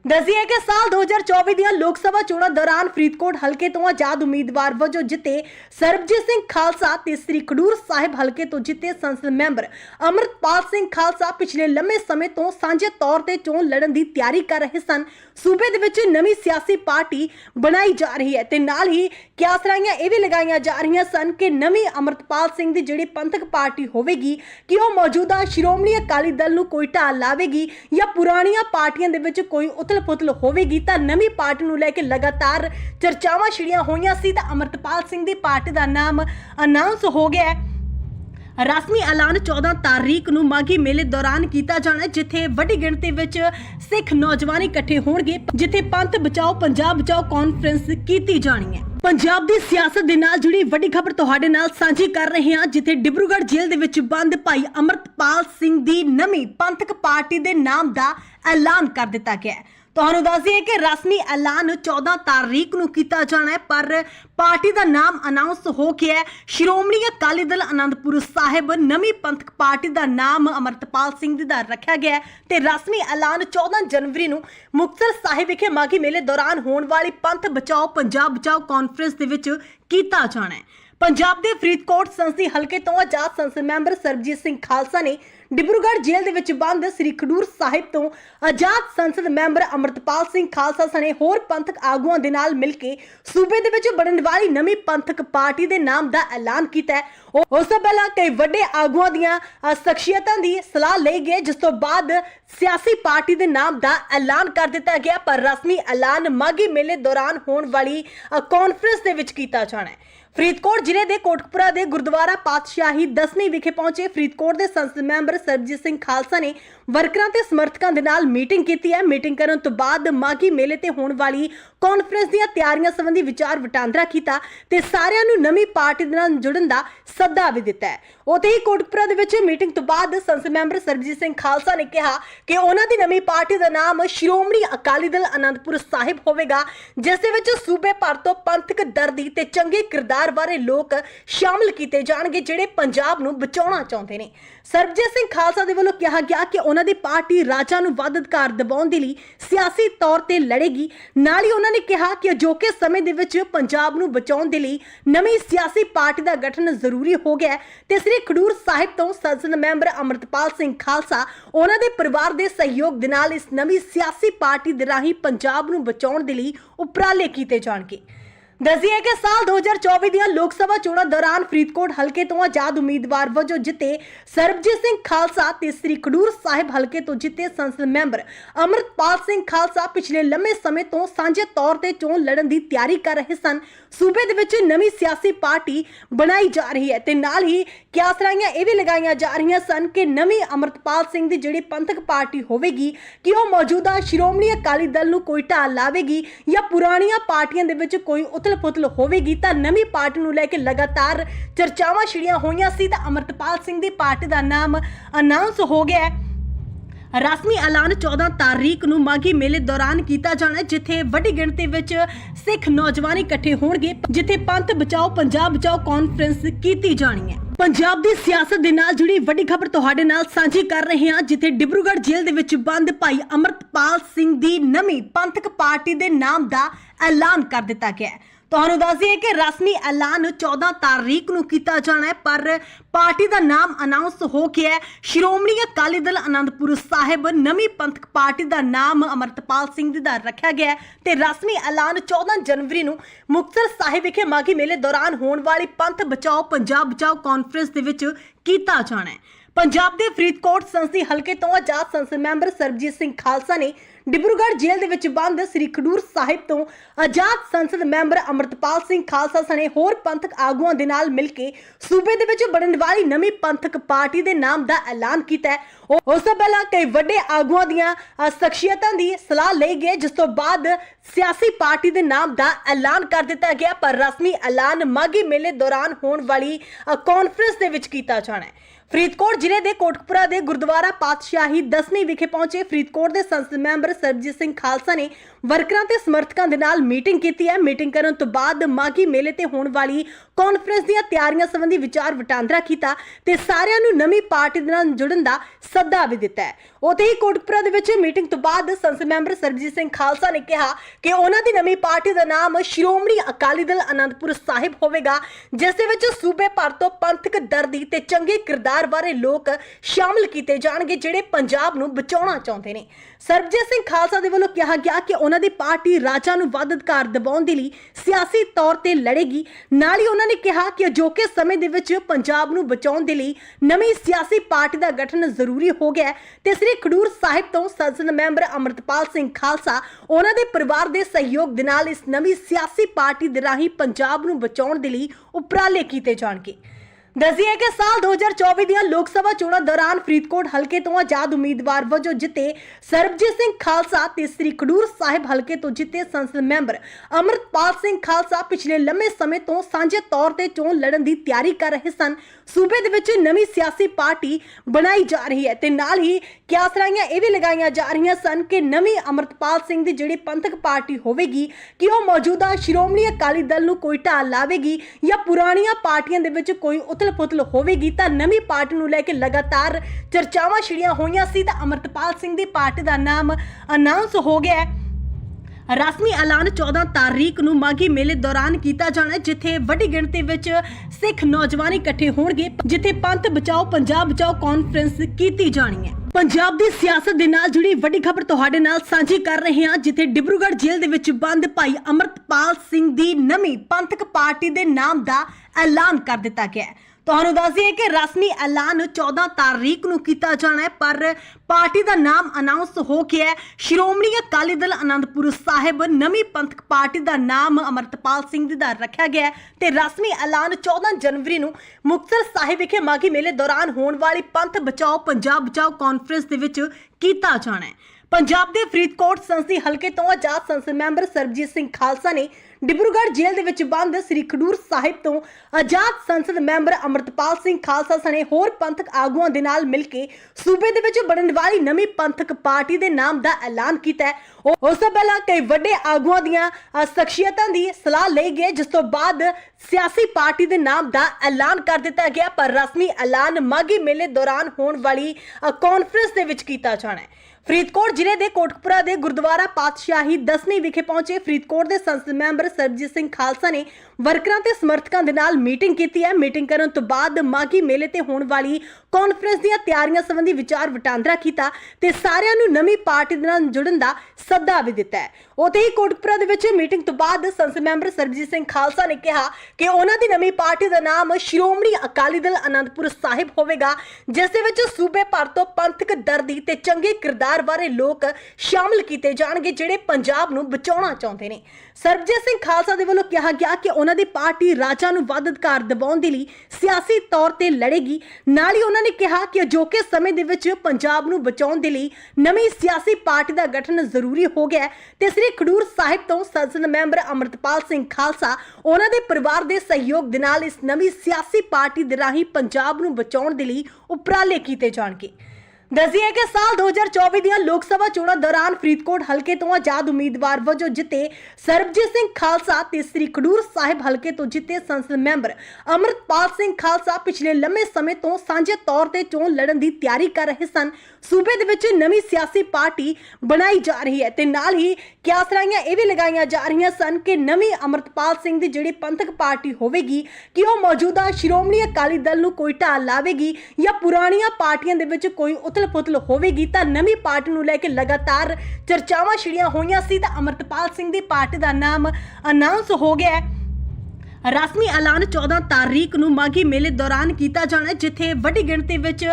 Speaker 1: ਦੱਸਿए ਕਿ ਸਾਲ 2024 ਦੀਆਂ ਲੋਕ ਸਭਾ ਚੋਣਾਂ ਦੌਰਾਨ ਫਰੀਦਕੋਟ ਹਲਕੇ ਤੋਂ ਆਜ਼ਾਦ ਉਮੀਦਵਾਰ ਵਜੋਂ ਜਿੱਤੇ ਸਰਬਜੀਤ ਸਿੰਘ ਖਾਲਸਾ ਤੇ ਸ੍ਰੀ ਖਡੂਰ ਸਾਹਿਬ ਹਲਕੇ ਤੋਂ ਜਿੱਤੇ ਸੰਸਦ ਮੈਂਬਰ ਅਮਰਤਪਾਲ ਸਿੰਘ ਖਾਲਸਾ ਪਿਛਲੇ ਲੰਮੇ ਸਮੇਂ ਤੋਂ ਸਾਂਝੇ ਤੌਰ ਤੇ ਚੋਣ ਲੜਨ ਦੀ ਤਿਆਰੀ ਕਰ ਰਹੇ ਸਨ। ਸੂਬੇ ਦੇ ਵਿੱਚ ਨਵੀਂ ਸਿਆਸੀ ਪਾਰਟੀ ਬਣਾਈ ਜਾ ਰਹੀ ਹੈ ਤੇ ਨਾਲ ਹੀ ਕਿਆਸਰਾਈਆਂ ਇਹ ਵੀ ਲਗਾਈਆਂ ਜਾ ਰਹੀਆਂ ਸਨ ਕਿ ਨਵੀਂ ਅਮਰਤਪਾਲ ਸਿੰਘ ਦੀ ਜਿਹੜੀ ਪੰਥਕ ਪਾਰਟੀ ਹੋਵੇਗੀ, ਕਿ ਉਹ ਮੌਜੂਦਾ ਸ਼੍ਰੋਮਣੀ ਅਕਾਲੀ ਦਲ ਨੂੰ ਕੋਈ ਢਾਲ ਲਾਵੇਗੀ ਜਾਂ ਪੁਰਾਣੀਆਂ ਪਾਰਟੀਆਂ ਦੇ ਵਿੱਚ ਕੋਈ ਉਥਲ-ਪੁਥਲ ਹੋਵੇਗੀ, ਤਾਂ ਨਵੀਂ ਪਾਰਟੀ ਨੂੰ ਲੈ ਕੇ ਲਗਾਤਾਰ ਚਰਚਾਵਾਂ ਛਿੜੀਆਂ ਹੋਈਆਂ ਸੀ, ਤਾਂ ਅਮਰਤਪਾਲ ਸਿੰਘ ਦੀ ਪਾਰਟੀ ਦਾ ਨਾਮ ਅਨਾਉਂਸ ਹੋ ਗਿਆ ਹੈ। ਰਸਮੀ ਐਲਾਨ 14 ਤਾਰੀਖ ਨੂੰ ਮਾਘੀ ਮੇਲੇ ਦੌਰਾਨ ਕੀਤਾ ਜਾਣਾ ਜਿੱਥੇ ਵੱਡੀ ਗਿਣਤੀ ਵਿੱਚ ਸਿੱਖ ਨੌਜਵਾਨ ਇਕੱਠੇ ਹੋਣਗੇ, ਜਿੱਥੇ ਪੰਥ ਬਚਾਓ, ਪੰਜਾਬ ਬਚਾਓ ਕਾਨਫਰੰਸ ਕੀਤੀ ਜਾਣੀ ਹੈ। ਪੰਜਾਬ ਦੀ ਸਿਆਸਤ ਦੇ ਨਾਲ ਜੁੜੀ ਵੱਡੀ ਖਬਰ ਤੁਹਾਡੇ ਨਾਲ ਸਾਂਝੀ ਕਰ ਰਹੇ ਹਾਂ, ਜਿੱਥੇ ਡਿਬਰੂਗੜ੍ਹ ਜੇਲ੍ਹ ਦੇ ਵਿੱਚ ਬੰਦ ਭਾਈ ਅਮਰਤਪਾਲ ਸਿੰਘ ਦੀ ਨਵੀਂ ਪੰਥਕ ਪਾਰਟੀ ਦੇ ਨਾਮ ਦਾ ਐਲਾਨ ਕਰ ਦਿੱਤਾ ਗਿਆ ਹੈ। ਤੁਹਾਨੂੰ ਦੱਸ ਦਈਏ ਕਿ ਰਸਮੀ ਐਲਾਨ 14 ਤਾਰੀਖ ਨੂੰ ਕੀਤਾ ਜਾਣਾ ਹੈ, ਪਰ ਪਾਰਟੀ ਦਾ ਨਾਮ ਅਨਾਉਂਸ ਹੋ ਗਿਆ ਹੈ। ਸ਼੍ਰੋਮਣੀ ਅਕਾਲੀ ਦਲ ਅਨੰਦਪੁਰ ਸਾਹਿਬ, ਨਵੀਂ ਪੰਥਕ ਪਾਰਟੀ ਦਾ ਨਾਮ ਅਮਰਤਪਾਲ ਸਿੰਘ ਜੀ ਦਾ ਰੱਖਿਆ ਗਿਆ ਹੈ ਤੇ ਰਸਮੀ ਐਲਾਨ 14 ਜਨਵਰੀ ਨੂੰ ਮੁਕਤਸਰ ਸਾਹਿਬ ਵਿਖੇ ਮਾਘੀ ਮੇਲੇ ਦੌਰਾਨ ਹੋਣ ਵਾਲੀ ਪੰਥ ਬਚਾਓ, ਪੰਜਾਬ ਬਚਾਓ ਕਾਨਫਰੰਸ ਦੇ ਵਿੱਚ ਕੀਤਾ ਜਾਣਾ ਹੈ। ਪੰਜਾਬ ਦੇ ਫਰੀਦਕੋਟ ਸੰਸਦੀ ਹਲਕੇ ਤੋਂ ਆਜ਼ਾਦ ਸੰਸਦ ਮੈਂਬਰ ਸਰਬਜੀਤ ਸਿੰਘ ਖਾਲਸਾ ਨੇ ਡਿਬਰੂਗੜ੍ਹ ਜੇਲ੍ਹ ਦੇ ਵਿੱਚ ਬੰਦ ਸ੍ਰੀ ਖਡੂਰ ਸਾਹਿਬ ਤੋਂ ਆਜ਼ਾਦ ਸੰਸਦ ਮੈਂਬਰ ਅਮਰਤਪਾਲ ਸਿੰਘ ਖਾਲਸਾ ਸਣੇ ਹੋਰ ਪੰਥਕ ਆਗੂਆਂ ਦੇ ਨਾਲ ਮਿਲ ਕੇ ਸੂਬੇ ਦੇ ਵਿੱਚ ਬਣਨ ਵਾਲੀ ਨਵੀਂ ਪੰਥਕ ਪਾਰਟੀ ਦੇ ਨਾਮ ਦਾ ਐਲਾਨ ਕੀਤਾ ਹੈ। ਉਸ ਤੋਂ ਪਹਿਲਾਂ ਕਈ ਵੱਡੇ ਆਗੂਆਂ ਦੀਆਂ ਸ਼ਖਸੀਅਤਾਂ ਦੀ ਸਲਾਹ ਲਈ ਗਈ ਜਿਸ ਤੋਂ ਬਾਅਦ ਸਿਆਸੀ ਪਾਰਟੀ ਦੇ ਨਾਮ ਦਾ ਐਲਾਨ ਕਰ ਦਿੱਤਾ ਗਿਆ, ਪਰ ਰਸਮੀ ਐਲਾਨ ਮਾਘੀ ਮੇਲੇ ਦੌਰਾਨ ਹੋਣ ਵਾਲੀ ਕਾਨਫਰੰਸ ਦੇ ਵਿੱਚ ਕੀਤਾ ਜਾਣਾ ਹੈ। ਫਰੀਦਕੋਟ ਜ਼ਿਲ੍ਹੇ ਦੇ ਕੋਟਕਪੁਰਾ ਦੇ ਗੁਰਦੁਆਰਾ ਪਾਤਸ਼ਾਹੀ ਦਸਵੀਂ ਵਿਖੇ ਪਹੁੰਚੇ ਫਰੀਦਕੋਟ ਦੇ ਸੰਸਦ ਮੈਂਬਰ ਸਰਬਜੀਤ ਸਿੰਘ ਖਾਲਸਾ ਨੇ ਵਰਕਰਾਂ ਤੇ ਸਮਰਥਕਾਂ ਦੇ ਨਾਲ ਮੀਟਿੰਗ ਕੀਤੀ ਹੈ। ਮੀਟਿੰਗ ਕਰਨ ਤੋਂ ਬਾਅਦ ਮਾਘੀ ਮੇਲੇ ਤੇ ਹੋਣ ਵਾਲੀ ਕਾਨਫਰੰਸ ਦੀਆਂ ਤਿਆਰੀਆਂ ਸੰਬੰਧੀ ਵਿਚਾਰ ਵਟਾਂਦਰਾ ਕੀਤਾ ਤੇ ਸਾਰਿਆਂ ਨੂੰ ਨਵੀਂ ਪਾਰਟੀ ਦੇ ਨਾਲ ਜੁੜਨ ਦਾ ਸੱਦਾ ਵੀ ਦਿੱਤਾ ਹੈ। ਉਤੇ ਹੀ ਕੋਟਕਪੁਰਾ ਦੇ ਵਿੱਚ ਮੀਟਿੰਗ ਤੋਂ ਬਾਅਦ ਸੰਸਦ ਮੈਂਬਰ ਸਰਬਜੀਤ ਸਿੰਘ ਖਾਲਸਾ ਨੇ ਕਿਹਾ ਕਿ ਉਹਨਾਂ ਦੀ ਨਵੀਂ ਪਾਰਟੀ ਦਾ ਨਾਮ ਸ਼੍ਰੋਮਣੀ ਅਕਾਲੀ ਦਲ ਅਨੰਦਪੁਰ ਸਾਹਿਬ ਹੋਵੇਗਾ, ਜਿਸ ਦੇ ਵਿੱਚ ਸੂਬੇ ਭਰ ਤੋਂ ਪੰਥਕ ਦਰਦੀ ਤੇ ਚੰਗੇ ਕਿਰਦਾਰ ਬਾਰੇ ਲੋਕ ਸ਼ਾਮਲ ਕੀਤੇ ਜਾਣਗੇ, ਜਿਹੜੇ ਪੰਜਾਬ ਨੂੰ ਬਚਾਉਣਾ ਚਾਹੁੰਦੇ ਨੇ। ਸਰਬਜੀਤ ਸਿੰਘ ਖਾਲਸਾ ਦੇ ਵੱਲੋਂ ਕਿਹਾ ਗਿਆ ਕਿ ਉਹਨਾਂ ਦੀ ਪਾਰਟੀ ਰਾਜਾਂ ਨੂੰ ਵੱਧ ਅਧਿਕਾਰ ਦਿਵਾਉਣ ਦੇ ਲਈ ਸਿਆਸੀ ਤੌਰ ਤੇ ਲੜੇਗੀ। ਨਾਲ ਹੀ ਉਹਨਾਂ ਨੇ ਕਿਹਾ ਕਿ ਅਜੋਕੇ ਸਮੇਂ ਦੇ ਵਿੱਚ ਪੰਜਾਬ ਨੂੰ ਬਚਾਉਣ ਦੇ ਲਈ ਨਵੀਂ ਸਿਆਸੀ ਪਾਰਟੀ ਦਾ ਗਠਨ ਜ਼ਰੂਰੀ ਹੋ ਗਿਆ ਹੈ ਤੇ ਸ੍ਰੀ ਖਡੂਰ ਸਾਹਿਬ ਤੋਂ ਸੰਸਦ ਮੈਂਬਰ ਅਮਰਤਪਾਲ ਸਿੰਘ ਖਾਲਸਾ ਉਹਨਾਂ ਦੇ ਪਰਿਵਾਰ ਦੇ ਸਹਿਯੋਗ ਦੇ ਨਾਲ ਇਸ ਨਵੀਂ ਸਿਆਸੀ ਪਾਰਟੀ ਦੇ ਰਾਹੀਂ ਪੰਜਾਬ ਨੂੰ ਬਚਾਉਣ ਦੇ ਲਈ ਉਪਰਾਲੇ ਕੀਤੇ ਜਾਣਗੇ। ਦੱਸਿਆ ਕਿ ਸਾਲ 2024 ਦੀਆਂ ਲੋਕ ਸਭਾ ਚੋਣਾਂ ਦੌਰਾਨ ਫਰੀਦਕੋਟ ਹਲਕੇ ਤੋਂ ਆਜ਼ਾਦ ਉਮੀਦਵਾਰ ਵਜੋਂ ਜਿੱਤੇ ਸਰਬਜੀਤ ਸਿੰਘ ਖਾਲਸਾ ਤੇ ਸ੍ਰੀ ਖਡੂਰ ਸਾਹਿਬ ਹਲਕੇ ਤੋਂ ਜਿੱਤੇ ਸੰਸਦ ਮੈਂਬਰ ਅਮਰਤਪਾਲ ਸਿੰਘ ਖਾਲਸਾ ਪਿਛਲੇ ਲੰਮੇ ਸਮੇਂ ਤੋਂ ਸਾਂਝੇ ਤੌਰ ਤੇ ਚੋਣ ਲੜਨ ਦੀ ਤਿਆਰੀ ਕਰ ਰਹੇ ਸਨ। ਸੂਬੇ ਦੇ ਵਿੱਚ ਨਵੀਂ ਸਿਆਸੀ ਪਾਰਟੀ ਬਣਾਈ ਜਾ ਰਹੀ ਹੈ ਤੇ ਨਾਲ ਹੀ ਕਿਆਸਰਾਈਆਂ ਇਹ ਵੀ ਲਗਾਈਆਂ ਜਾ ਰਹੀਆਂ ਸਨ ਕਿ ਨਵੀਂ ਅਮਰਤਪਾਲ ਸਿੰਘ ਦੀ ਜਿਹੜੀ ਪੰਥਕ ਪਾਰਟੀ ਹੋਵੇਗੀ, ਕਿ ਉਹ ਮੌਜੂਦਾ ਸ਼੍ਰੋਮਣੀ ਅਕਾਲੀ ਦਲ ਨੂੰ ਕੋਈ ਢਾਲ ਲਾਵੇਗੀ ਜਾਂ ਪੁਰਾਣੀਆਂ ਪਾਰਟੀਆਂ ਦੇ ਵਿੱਚ ਕੋਈ ਉਥਲ-ਪੁਥਲ ਹੋਵੇਗੀ ਤਾਂ ਨਵੀਂ ਪਾਰਟੀ ਨੂੰ ਲੈ ਕੇ ਲਗਾਤਾਰ ਚਰਚਾਵਾਂ ਛਿੜੀਆਂ ਹੋਈਆਂ ਸੀ ਤਾਂ ਅਮਰਤਪਾਲ ਸਿੰਘ ਦੀ ਪਾਰਟੀ ਦਾ ਨਾਮ ਅਨਾਉਂਸ ਹੋ ਗਿਆ ਹੈ। ਰਸਮੀ ਐਲਾਨ 14 ਤਾਰੀਖ ਨੂੰ ਮਾਘੀ ਮੇਲੇ ਦੌਰਾਨ ਕੀਤਾ ਜਾਣਾ ਜਿੱਥੇ ਵੱਡੀ ਗਿਣਤੀ ਵਿੱਚ ਸਿੱਖ ਨੌਜਵਾਨ ਇਕੱਠੇ ਹੋਣਗੇ, ਜਿੱਥੇ ਪੰਥ ਬਚਾਓ, ਪੰਜਾਬ ਬਚਾਓ ਕਾਨਫਰੰਸ ਕੀਤੀ ਜਾਣੀ ਹੈ। ਪੰਜਾਬ ਦੀ ਸਿਆਸਤ ਦੇ ਨਾਲ ਜੁੜੀ ਵੱਡੀ ਖਬਰ ਤੁਹਾਡੇ ਨਾਲ ਸਾਂਝੀ ਕਰ ਰਹੇ ਹਾਂ, ਜਿੱਥੇ ਡਿਬਰੂਗੜ੍ਹ ਜੇਲ੍ਹ ਦੇ ਵਿੱਚ ਬੰਦ ਭਾਈ ਅਮਰਤਪਾਲ ਸਿੰਘ ਦੀ ਨਵੀਂ ਪੰਥਕ ਪਾਰਟੀ ਦੇ ਨਾਮ ਦਾ ਐਲਾਨ ਕਰ ਦਿੱਤਾ ਗਿਆ ਹੈ। ਤੁਹਾਨੂੰ ਦੱਸ ਦਈਏ ਕਿ ਰਸਮੀ ਐਲਾਨ 14 ਤਾਰੀਖ ਨੂੰ ਕੀਤਾ ਜਾਣਾ ਹੈ, ਪਰ ਪਾਰਟੀ ਦਾ ਨਾਮ ਅਨਾਉਂਸ ਹੋ ਗਿਆ ਸ਼੍ਰੋਮਣੀ ਅਕਾਲੀ ਦਲ ਆਨੰਦਪੁਰ ਸਾਹਿਬ, ਨਵੀਂ ਪੰਥਕ ਪਾਰਟੀ ਦਾ ਨਾਮ ਅਮਰਤਪਾਲ ਸਿੰਘ ਜੀ ਦਾ ਰੱਖਿਆ ਗਿਆ ਤੇ ਰਸਮੀ ਐਲਾਨ 14 ਜਨਵਰੀ ਨੂੰ ਮੁਕਤਸਰ ਸਾਹਿਬ ਵਿਖੇ ਮਾਘੀ ਮੇਲੇ ਦੌਰਾਨ ਹੋਣ ਵਾਲੀ ਪੰਥ ਬਚਾਓ, ਪੰਜਾਬ ਬਚਾਓ ਕਾਨਫਰੰਸ ਦੇ ਵਿੱਚ ਕੀਤਾ ਜਾਣਾ ਹੈ। ਪੰਜਾਬ ਦੇ ਫਰੀਦਕੋਟ ਸੰਸਦੀ ਹਲਕੇ ਤੋਂ ਆਜ਼ਾਦ ਸੰਸਦ ਮੈਂਬਰ ਸਰਬਜੀਤ ਸਿੰਘ ਖਾਲਸਾ ਨੇ ਡਿਬਰੂਗੜ੍ਹ ਜੇਲ੍ਹ ਦੇ ਵਿੱਚ ਬੰਦ ਸ੍ਰੀ ਖਡੂਰ ਸਾਹਿਬ ਤੋਂ ਆਜ਼ਾਦ ਸੰਸਦ ਮੈਂਬਰ ਅਮਰਤਪਾਲ ਸਿੰਘ ਖਾਲਸਾ ਸਣੇ ਹੋਰ ਪੰਥਕ ਆਗੂਆਂ ਦੇ ਨਾਲ ਮਿਲ ਕੇ ਸੂਬੇ ਦੇ ਵਿੱਚ ਬਣਨ ਵਾਲੀ ਨਵੀਂ ਪੰਥਕ ਪਾਰਟੀ ਦੇ ਨਾਮ ਦਾ ਐਲਾਨ ਕੀਤਾ ਹੈ। ਉਸ ਤੋਂ ਪਹਿਲਾਂ ਕਈ ਵੱਡੇ ਆਗੂਆਂ ਦੀਆਂ ਸ਼ਖਸੀਅਤਾਂ ਦੀ ਸਲਾਹ ਲਈ ਗਈ ਜਿਸ ਤੋਂ ਬਾਅਦ ਸਿਆਸੀ ਪਾਰਟੀ ਦੇ ਨਾਮ ਦਾ ਐਲਾਨ ਕਰ ਦਿੱਤਾ ਗਿਆ, ਪਰ ਰਸਮੀ ਐਲਾਨ ਮਾਘੀ ਮੇਲੇ ਦੌਰਾਨ ਹੋਣ ਵਾਲੀ ਕਾਨਫਰੰਸ ਦੇ ਵਿੱਚ ਕੀਤਾ ਜਾਣਾ ਹੈ। ਫਰੀਦਕੋਟ ਜ਼ਿਲ੍ਹੇ ਦੇ ਕੋਟਕਪੁਰਾ ਦੇ ਗੁਰਦੁਆਰਾ ਪਾਤਸ਼ਾਹੀ ਦਸਵੀਂ ਵਿਖੇ ਪਹੁੰਚੇ ਫਰੀਦਕੋਟ ਦੇ ਸੰਸਦ ਮੈਂਬਰ ਸਰਬਜੀਤ ਸਿੰਘ ਖਾਲਸਾ ਨੇ ਵਰਕਰਾਂ ਤੇ ਸਮਰਥਕਾਂ ਦੇ ਨਾਲ ਮੀਟਿੰਗ ਕੀਤੀ ਹੈ। ਮੀਟਿੰਗ ਕਰਨ ਤੋਂ ਬਾਅਦ ਮਾਘੀ ਮੇਲੇ ਤੇ ਹੋਣ ਵਾਲੀ ਕਾਨਫਰੰਸ ਦੀਆਂ ਤਿਆਰੀਆਂ ਸੰਬੰਧੀ ਵਿਚਾਰ ਵਟਾਂਦਰਾ ਕੀਤਾ ਤੇ ਸਾਰਿਆਂ ਨੂੰ ਨਵੀਂ ਪਾਰਟੀ ਦੇ ਨਾਲ ਜੁੜਨ ਦਾ ਸੱਦਾ ਵੀ ਦਿੱਤਾ ਹੈ। ਉਤੇ ਹੀ ਕੋਟਕਪੁਰਾ ਦੇ ਵਿੱਚ ਮੀਟਿੰਗ ਤੋਂ ਬਾਅਦ ਸੰਸਦ ਮੈਂਬਰ ਸਰਬਜੀਤ ਸਿੰਘ ਖਾਲਸਾ ਨੇ ਕਿਹਾ ਕਿ ਉਹਨਾਂ ਦੀ ਨਵੀਂ ਪਾਰਟੀ ਦਾ ਨਾਮ ਸ਼੍ਰੋਮਣੀ ਅਕਾਲੀ ਦਲ ਅਨੰਦਪੁਰ ਸਾਹਿਬ ਹੋਵੇਗਾ, ਜਿਸ ਦੇ ਵਿੱਚ ਸੂਬੇ ਭਰ ਤੋਂ ਪੰਥਕ ਦਰਦੀ ਤੇ ਚੰਗੇ ਕਿਰਦਾਰ ਬਾਰੇ ਲੋਕ ਸ਼ਾਮਲ ਕੀਤੇ ਜਾਣਗੇ, ਜਿਹੜੇ ਪੰਜਾਬ ਨੂੰ ਬਚਾਉਣਾ ਚਾਹੁੰਦੇ ਨੇ। ਸਰਬਜੀਤ ਸਿੰਘ ਖਾਲਸਾ ਦੇ ਵੱਲੋਂ ਕਿਹਾ ਗਿਆ ਕਿ ਉਹਨਾਂ ਦੀ ਪਾਰਟੀ ਰਾਜਾਂ ਨੂੰ ਵੱਧ ਅਧਿਕਾਰ ਦਿਵਾਉਣ ਦੇ ਲਈ ਸਿਆਸੀ ਤੌਰ ਤੇ ਲੜੇਗੀ। ਨਾਲ ਹੀ ਉਹਨਾਂ ਨੇ ਕਿਹਾ ਕਿ ਅਜੋਕੇ ਸਮੇਂ ਦੇ ਵਿੱਚ ਪੰਜਾਬ ਨੂੰ ਬਚਾਉਣ ਦੇ ਲਈ ਨਵੀਂ ਸਿਆਸੀ ਪਾਰਟੀ ਦਾ ਗਠਨ ਜ਼ਰੂਰੀ ਹੋ ਗਿਆ ਹੈ ਤੇ ਸ੍ਰੀ ਖਡੂਰ ਸਾਹਿਬ ਤੋਂ ਸੰਸਦ ਮੈਂਬਰ ਅਮਰਤਪਾਲ ਸਿੰਘ ਖਾਲਸਾ ਉਹਨਾਂ ਦੇ ਪਰਿਵਾਰ ਦੇ ਸਹਿਯੋਗ ਦੇ ਨਾਲ ਇਸ ਨਵੀਂ ਸਿਆਸੀ ਪਾਰਟੀ ਦੇ ਰਾਹੀਂ ਪੰਜਾਬ ਨੂੰ ਬਚਾਉਣ ਦੇ ਲਈ ਉਪਰਾਲੇ ਕੀਤੇ ਜਾਣਗੇ। ਦੱਸਿਆ ਕਿ ਸਾਲ 2024 ਦੀਆਂ ਲੋਕ ਸਭਾ ਚੋਣਾਂ ਦੌਰਾਨ ਫਰੀਦਕੋਟ ਹਲਕੇ ਤੋਂ ਆਜ਼ਾਦ ਉਮੀਦਵਾਰ ਵਜੋਂ ਜਿੱਤੇ ਸਰਬਜੀਤ ਸਿੰਘ ਖਾਲਸਾ ਤੇ ਸ੍ਰੀ ਖਡੂਰ ਸਾਹਿਬ ਹਲਕੇ ਤੋਂ ਜਿੱਤੇ ਸੰਸਦ ਮੈਂਬਰ ਅਮਰਤਪਾਲ ਸਿੰਘ ਖਾਲਸਾ ਪਿਛਲੇ ਲੰਮੇ ਸਮੇਂ ਤੋਂ ਸਾਂਝੇ ਤੌਰ ਤੇ ਚੋਣ ਲੜਨ ਦੀ ਤਿਆਰੀ ਕਰ ਰਹੇ ਸਨ। ਸੂਬੇ ਦੇ ਵਿੱਚ ਨਵੀਂ ਸਿਆਸੀ ਪਾਰਟੀ ਬਣਾਈ ਜਾ ਰਹੀ ਹੈ ਤੇ ਨਾਲ ਹੀ ਕਿਆਸਰਾਈਆਂ ਇਹ ਵੀ ਲਗਾਈਆਂ ਜਾ ਰਹੀਆਂ ਸਨ ਕਿ ਨਵੀਂ ਅਮਰਤਪਾਲ ਸਿੰਘ ਦੀ ਜਿਹੜੀ ਪੰਥਕ ਪਾਰਟੀ ਹੋਵੇਗੀ, ਕਿ ਉਹ ਮੌਜੂਦਾ ਸ਼੍ਰੋਮਣੀ ਅਕਾਲੀ ਦਲ ਨੂੰ ਕੋਈ ਢਾਲ ਲਾਵੇਗੀ ਜਾਂ ਪੁਰਾਣੀਆਂ ਪਾਰਟੀਆਂ ਦੇ ਵਿੱਚ ਕੋਈ ਉਥਲ-ਪੁਥਲ ਹੋਵੇਗੀ ਤਾਂ ਨਵੀਂ ਪਾਰਟੀ ਨੂੰ ਲੈ ਕੇ ਲਗਾਤਾਰ ਚਰਚਾਵਾਂ ਛਿੜੀਆਂ ਹੋਈਆਂ ਸੀ ਤਾਂ ਅਮਰਤਪਾਲ ਸਿੰਘ ਦੀ ਪਾਰਟੀ ਦਾ ਨਾਮ ਅਨਾਉਂਸ ਹੋ ਗਿਆ ਹੈ। ਰਸਮੀ ਐਲਾਨ 14 ਤਾਰੀਖ ਨੂੰ ਮਾਘੀ ਮੇਲੇ ਦੌਰਾਨ ਕੀਤਾ ਜਾਣਾ ਜਿੱਥੇ ਵੱਡੀ ਗਿਣਤੀ ਵਿੱਚ ਸਿੱਖ ਨੌਜਵਾਨ ਇਕੱਠੇ ਹੋਣਗੇ, ਜਿੱਥੇ ਪੰਥ ਬਚਾਓ, ਪੰਜਾਬ ਬਚਾਓ ਕਾਨਫਰੰਸ ਕੀਤੀ ਜਾਣੀ ਹੈ। ਪੰਜਾਬ ਦੀ ਸਿਆਸਤ ਦੇ ਨਾਲ ਜੁੜੀ ਵੱਡੀ ਖਬਰ ਤੁਹਾਡੇ ਨਾਲ ਸਾਂਝੀ ਕਰ ਰਹੇ ਹਾਂ, ਜਿੱਥੇ ਡਿਬਰੂਗੜ੍ਹ ਜੇਲ੍ਹ ਦੇ ਵਿੱਚ ਬੰਦ ਭਾਈ ਅਮਰਤਪਾਲ ਸਿੰਘ ਦੀ ਨਵੀਂ ਪੰਥਕ ਪਾਰਟੀ ਦੇ ਨਾਮ ਦਾ ਐਲਾਨ ਕਰ ਦਿੱਤਾ ਗਿਆ ਹੈ। ਤੁਹਾਨੂੰ ਦੱਸ ਦਈਏ ਕਿ ਰਸਮੀ ਐਲਾਨ 14 ਤਾਰੀਖ ਨੂੰ ਕੀਤਾ ਜਾਣਾ ਹੈ, ਪਰ ਪਾਰਟੀ ਦਾ ਨਾਮ ਅਨਾਉਂਸ ਹੋ ਗਿਆ ਹੈ। ਸ਼੍ਰੋਮਣੀ ਅਕਾਲੀ ਦਲ ਆਨੰਦਪੁਰ ਸਾਹਿਬ, ਨਵੀਂ ਪੰਥਕ ਪਾਰਟੀ ਦਾ ਨਾਮ ਅਮਰਤਪਾਲ ਸਿੰਘ ਦਾ ਰੱਖਿਆ ਗਿਆ ਹੈ ਤੇ ਰਸਮੀ ਐਲਾਨ 14 ਜਨਵਰੀ ਨੂੰ ਮੁਕਤਸਰ ਸਾਹਿਬ ਵਿਖੇ ਮਾਘੀ ਮੇਲੇ ਦੌਰਾਨ ਹੋਣ ਵਾਲੀ ਪੰਥ ਬਚਾਓ, ਪੰਜਾਬ ਬਚਾਓ ਕਾਨਫਰੰਸ ਦੇ ਵਿੱਚ ਕੀਤਾ ਜਾਣਾ ਹੈ। ਪੰਜਾਬ ਦੇ ਫਰੀਦਕੋਟ ਸੰਸਦੀ ਹਲਕੇ ਤੋਂ ਆਜ਼ਾਦ ਸੰਸਦ ਮੈਂਬਰ ਸਰਬਜੀਤ ਸਿੰਘ ਖਾਲਸਾ ਨੇ ਡਿਬਰੂਗੜ੍ਹ ਜੇਲ੍ਹ ਦੇ ਵਿੱਚ ਬੰਦ ਸ੍ਰੀ ਖਡੂਰ ਸਾਹਿਬ ਤੋਂ ਆਜ਼ਾਦ ਸੰਸਦ ਮੈਂਬਰ ਅਮਰਤਪਾਲ ਸਿੰਘ ਖਾਲਸਾ ਸਣੇ ਹੋਰ ਪੰਥਕ ਆਗੂਆਂ ਦੇ ਨਾਲ ਮਿਲ ਕੇ ਸੂਬੇ ਦੇ ਵਿੱਚ ਬਣਨ ਵਾਲੀ ਨਵੀਂ ਪੰਥਕ ਪਾਰਟੀ ਦੇ ਨਾਮ ਦਾ ਐਲਾਨ ਕੀਤਾ ਹੈ। ਉਹ- ਉਸ ਤੋਂ ਪਹਿਲਾਂ ਕਈ ਵੱਡੇ ਆਗੂਆਂ ਦੀਆਂ ਅ, ਸ਼ਖਸੀਅਤਾਂ ਦੀ ਸਲਾਹ ਲਈ ਗਈ ਜਿਸ ਤੋਂ ਬਾਅਦ ਸਿਆਸੀ ਪਾਰਟੀ ਦੇ ਨਾਮ ਦਾ ਐਲਾਨ ਕਰ ਦਿੱਤਾ ਗਿਆ ਪਰ ਰਸਮੀ ਐਲਾਨ ਮਾਘੀ ਮੇਲੇ ਦੌਰਾਨ ਹੋਣ ਵਾਲੀ ਅ, ਕਾਨਫਰੰਸ ਦੇ ਵਿੱਚ ਕੀਤਾ ਜਾਣਾ ਹੈ। ਫਰੀਦਕੋਟ ਜ਼ਿਲ੍ਹੇ ਦੇ ਕੋਟਕਪੁਰਾ ਦੇ ਗੁਰਦੁਆਰਾ ਪਾਤਸ਼ਾਹੀ ਦਸਵੀਂ ਵਿਖੇ ਪਹੁੰਚੇ ਫਰੀਦਕੋਟ ਦੇ ਸੰਸਦ ਮੈਂਬਰ ਸਰਬਜੀਤ ਸਿੰਘ ਖਾਲਸਾ ਨੇ ਵਰਕਰਾਂ ਤੇ ਸਮਰਥਕਾਂ ਦੇ ਨਾਲ ਮੀਟਿੰਗ ਕੀਤੀ ਹੈ। ਮੀਟਿੰਗ ਕਰਨ ਤੋਂ ਬਾਅਦ ਮਾਗੀ ਮੇਲੇ ਤੇ ਹੋਣ ਵਾਲੀ ਕਾਨਫਰੰਸ ਦੀਆਂ ਤਿਆਰੀਆਂ ਸੰਬੰਧੀ ਵਿਚਾਰ ਵਟਾਂਦਰਾ ਕੀਤਾ ਤੇ ਸਾਰਿਆਂ ਨੂੰ ਨਵੀਂ ਪਾਰਟੀ ਦੇ ਨਾਲ ਜੁੜਨ ਦਾ ਸੱਦਾ ਵੀ ਦਿੱਤਾ ਹੈ। ਉਤੇ ਹੀ ਕੋਟਕਪੁਰਾ ਦੇ ਵਿੱਚ ਮੀਟਿੰਗ ਤੋਂ ਬਾਅਦ ਸੰਸਦ ਮੈਂਬਰ ਸਰਬਜੀਤ ਸਿੰਘ ਖਾਲਸਾ ਨੇ ਕਿਹਾ ਕਿ ਉਹਨਾਂ ਦੀ ਨਵੀਂ ਪਾਰਟੀ ਦਾ ਨਾਮ ਸ਼੍ਰੋਮਣੀ ਅਕਾਲੀ ਦਲ ਅਨੰਦਪੁਰ ਸਾਹਿਬ ਹੋਵੇਗਾ, ਜਿਸ ਦੇ ਵਿੱਚ ਸੂਬੇ ਭਰ ਤੋਂ ਪੰਥਕ ਦਰਦੀ ਤੇ ਚੰਗੇ ਕਿਰਦਾਰ ਵਾਲੇ ਲੋਕ ਸ਼ਾਮਲ ਕੀਤੇ ਜਾਣਗੇ, ਜਿਹੜੇ ਪੰਜਾਬ ਨੂੰ ਬਚਾਉਣਾ ਚਾਹੁੰਦੇ ਨੇ। ਸਰਬਜੀਤ ਸਿੰਘ ਖਾਲਸਾ ਦੇ ਵੱਲੋਂ ਕਿਹਾ ਗਿਆ ਕਿ ਉਹਨਾਂ ਦੀ ਪਾਰਟੀ ਰਾਜਾਂ ਨੂੰ ਵੱਧ ਅਧਿਕਾਰ ਦਿਵਾਉਣ ਦੇ ਲਈ ਸਿਆਸੀ ਤੌਰ ਤੇ ਲੜੇਗੀ। ਨਾਲ ਹੀ ਉਹਨਾਂ ਨੇ ਕਿਹਾ ਕਿ ਅਜੋਕੇ ਸਮੇਂ ਦੇ ਵਿੱਚ ਪੰਜਾਬ ਨੂੰ ਬਚਾਉਣ ਦੇ ਲਈ ਨਵੀਂ ਸਿਆਸੀ ਪਾਰਟੀ ਦਾ ਗਠਨ ਜ਼ਰੂਰੀ ਹੋ ਗਿਆ ਤੇ ਸ੍ਰੀ ਖਡੂਰ ਸਾਹਿਬ ਤੋਂ ਸੰਸਦ ਮੈਂਬਰ ਅਮਰਤਪਾਲ ਸਿੰਘ ਖਾਲਸਾ ਉਹਨਾਂ ਦੇ ਪਰਿਵਾਰ ਦੇ ਸਹਿਯੋਗ ਦੇ ਨਾਲ ਇਸ ਨਵੀਂ ਸਿਆਸੀ ਪਾਰਟੀ ਦੇ ਰਾਹੀਂ ਪੰਜਾਬ ਨੂੰ ਬਚਾਉਣ ਦੇ ਲਈ ਉਪਰਾਲੇ ਕੀਤੇ ਜਾਣਗੇ। ਦੱਸਿਆ ਕਿ ਸਾਲ 2024 ਦੀਆਂ ਲੋਕ ਸਭਾ ਚੋਣਾਂ ਦੌਰਾਨ ਫਰੀਦਕੋਟ ਹਲਕੇ ਤੋਂ ਆਜ਼ਾਦ ਉਮੀਦਵਾਰ ਵਜੋਂ ਜਿੱਤੇ ਸਰਬਜੀਤ ਸਿੰਘ ਖਾਲਸਾ ਤੇ ਸ੍ਰੀ ਖਡੂਰ ਸਾਹਿਬ ਹਲਕੇ ਤੋਂ ਜਿੱਤੇ ਸੰਸਦ ਮੈਂਬਰ ਅਮਰਤਪਾਲ ਸਿੰਘ ਖਾਲਸਾ ਪਿਛਲੇ ਲੰਮੇ ਸਮੇਂ ਤੋਂ ਸਾਂਝੇ ਤੌਰ ਤੇ ਚੋਣ ਲੜਨ ਦੀ ਤਿਆਰੀ ਕਰ ਰਹੇ ਸਨ। ਸੂਬੇ ਦੇ ਵਿੱਚ ਨਵੀਂ ਸਿਆਸੀ ਪਾਰਟੀ ਬਣਾਈ ਜਾ ਰਹੀ ਹੈ ਤੇ ਨਾਲ ਹੀ ਕਿਆਸਰਾਈਆਂ ਇਹ ਵੀ ਲਗਾਈਆਂ ਜਾ ਰਹੀਆਂ ਸਨ ਕਿ ਨਵੀਂ ਅਮਰਤਪਾਲ ਸਿੰਘ ਦੀ ਜਿਹੜੀ ਪੰਥਕ ਪਾਰਟੀ ਹੋਵੇਗੀ, ਕਿ ਉਹ ਮੌਜੂਦਾ ਸ਼੍ਰੋਮਣੀ ਅਕਾਲੀ ਦਲ ਨੂੰ ਕੋਈ ਢਾਲ ਲਾਵੇਗੀ ਜਾਂ ਪੁਰਾਣੀਆਂ ਪਾਰਟੀਆਂ ਦੇ ਵਿੱਚ ਕੋਈ ਉਥਲ-ਪੁਥਲ ਹੋਵੇਗੀ ਤਾਂ ਨਵੀਂ ਪਾਰਟੀ ਨੂੰ ਲੈ ਕੇ ਲਗਾਤਾਰ ਚਰਚਾਵਾਂ ਛਿੜੀਆਂ ਹੋਈਆਂ ਸੀ ਤਾਂ ਅਮਰਤਪਾਲ ਸਿੰਘ ਦੀ ਪਾਰਟੀ ਦਾ ਨਾਮ ਅਨਾਉਂਸ ਹੋ ਗਿਆ ਹੈ। ਰਸਮੀ ਐਲਾਨ 14 ਤਾਰੀਖ ਨੂੰ ਮਾਘੀ ਮੇਲੇ ਦੌਰਾਨ ਕੀਤਾ ਜਾਣਾ ਹੈ, ਜਿੱਥੇ ਵੱਡੀ ਗਿਣਤੀ ਵਿੱਚ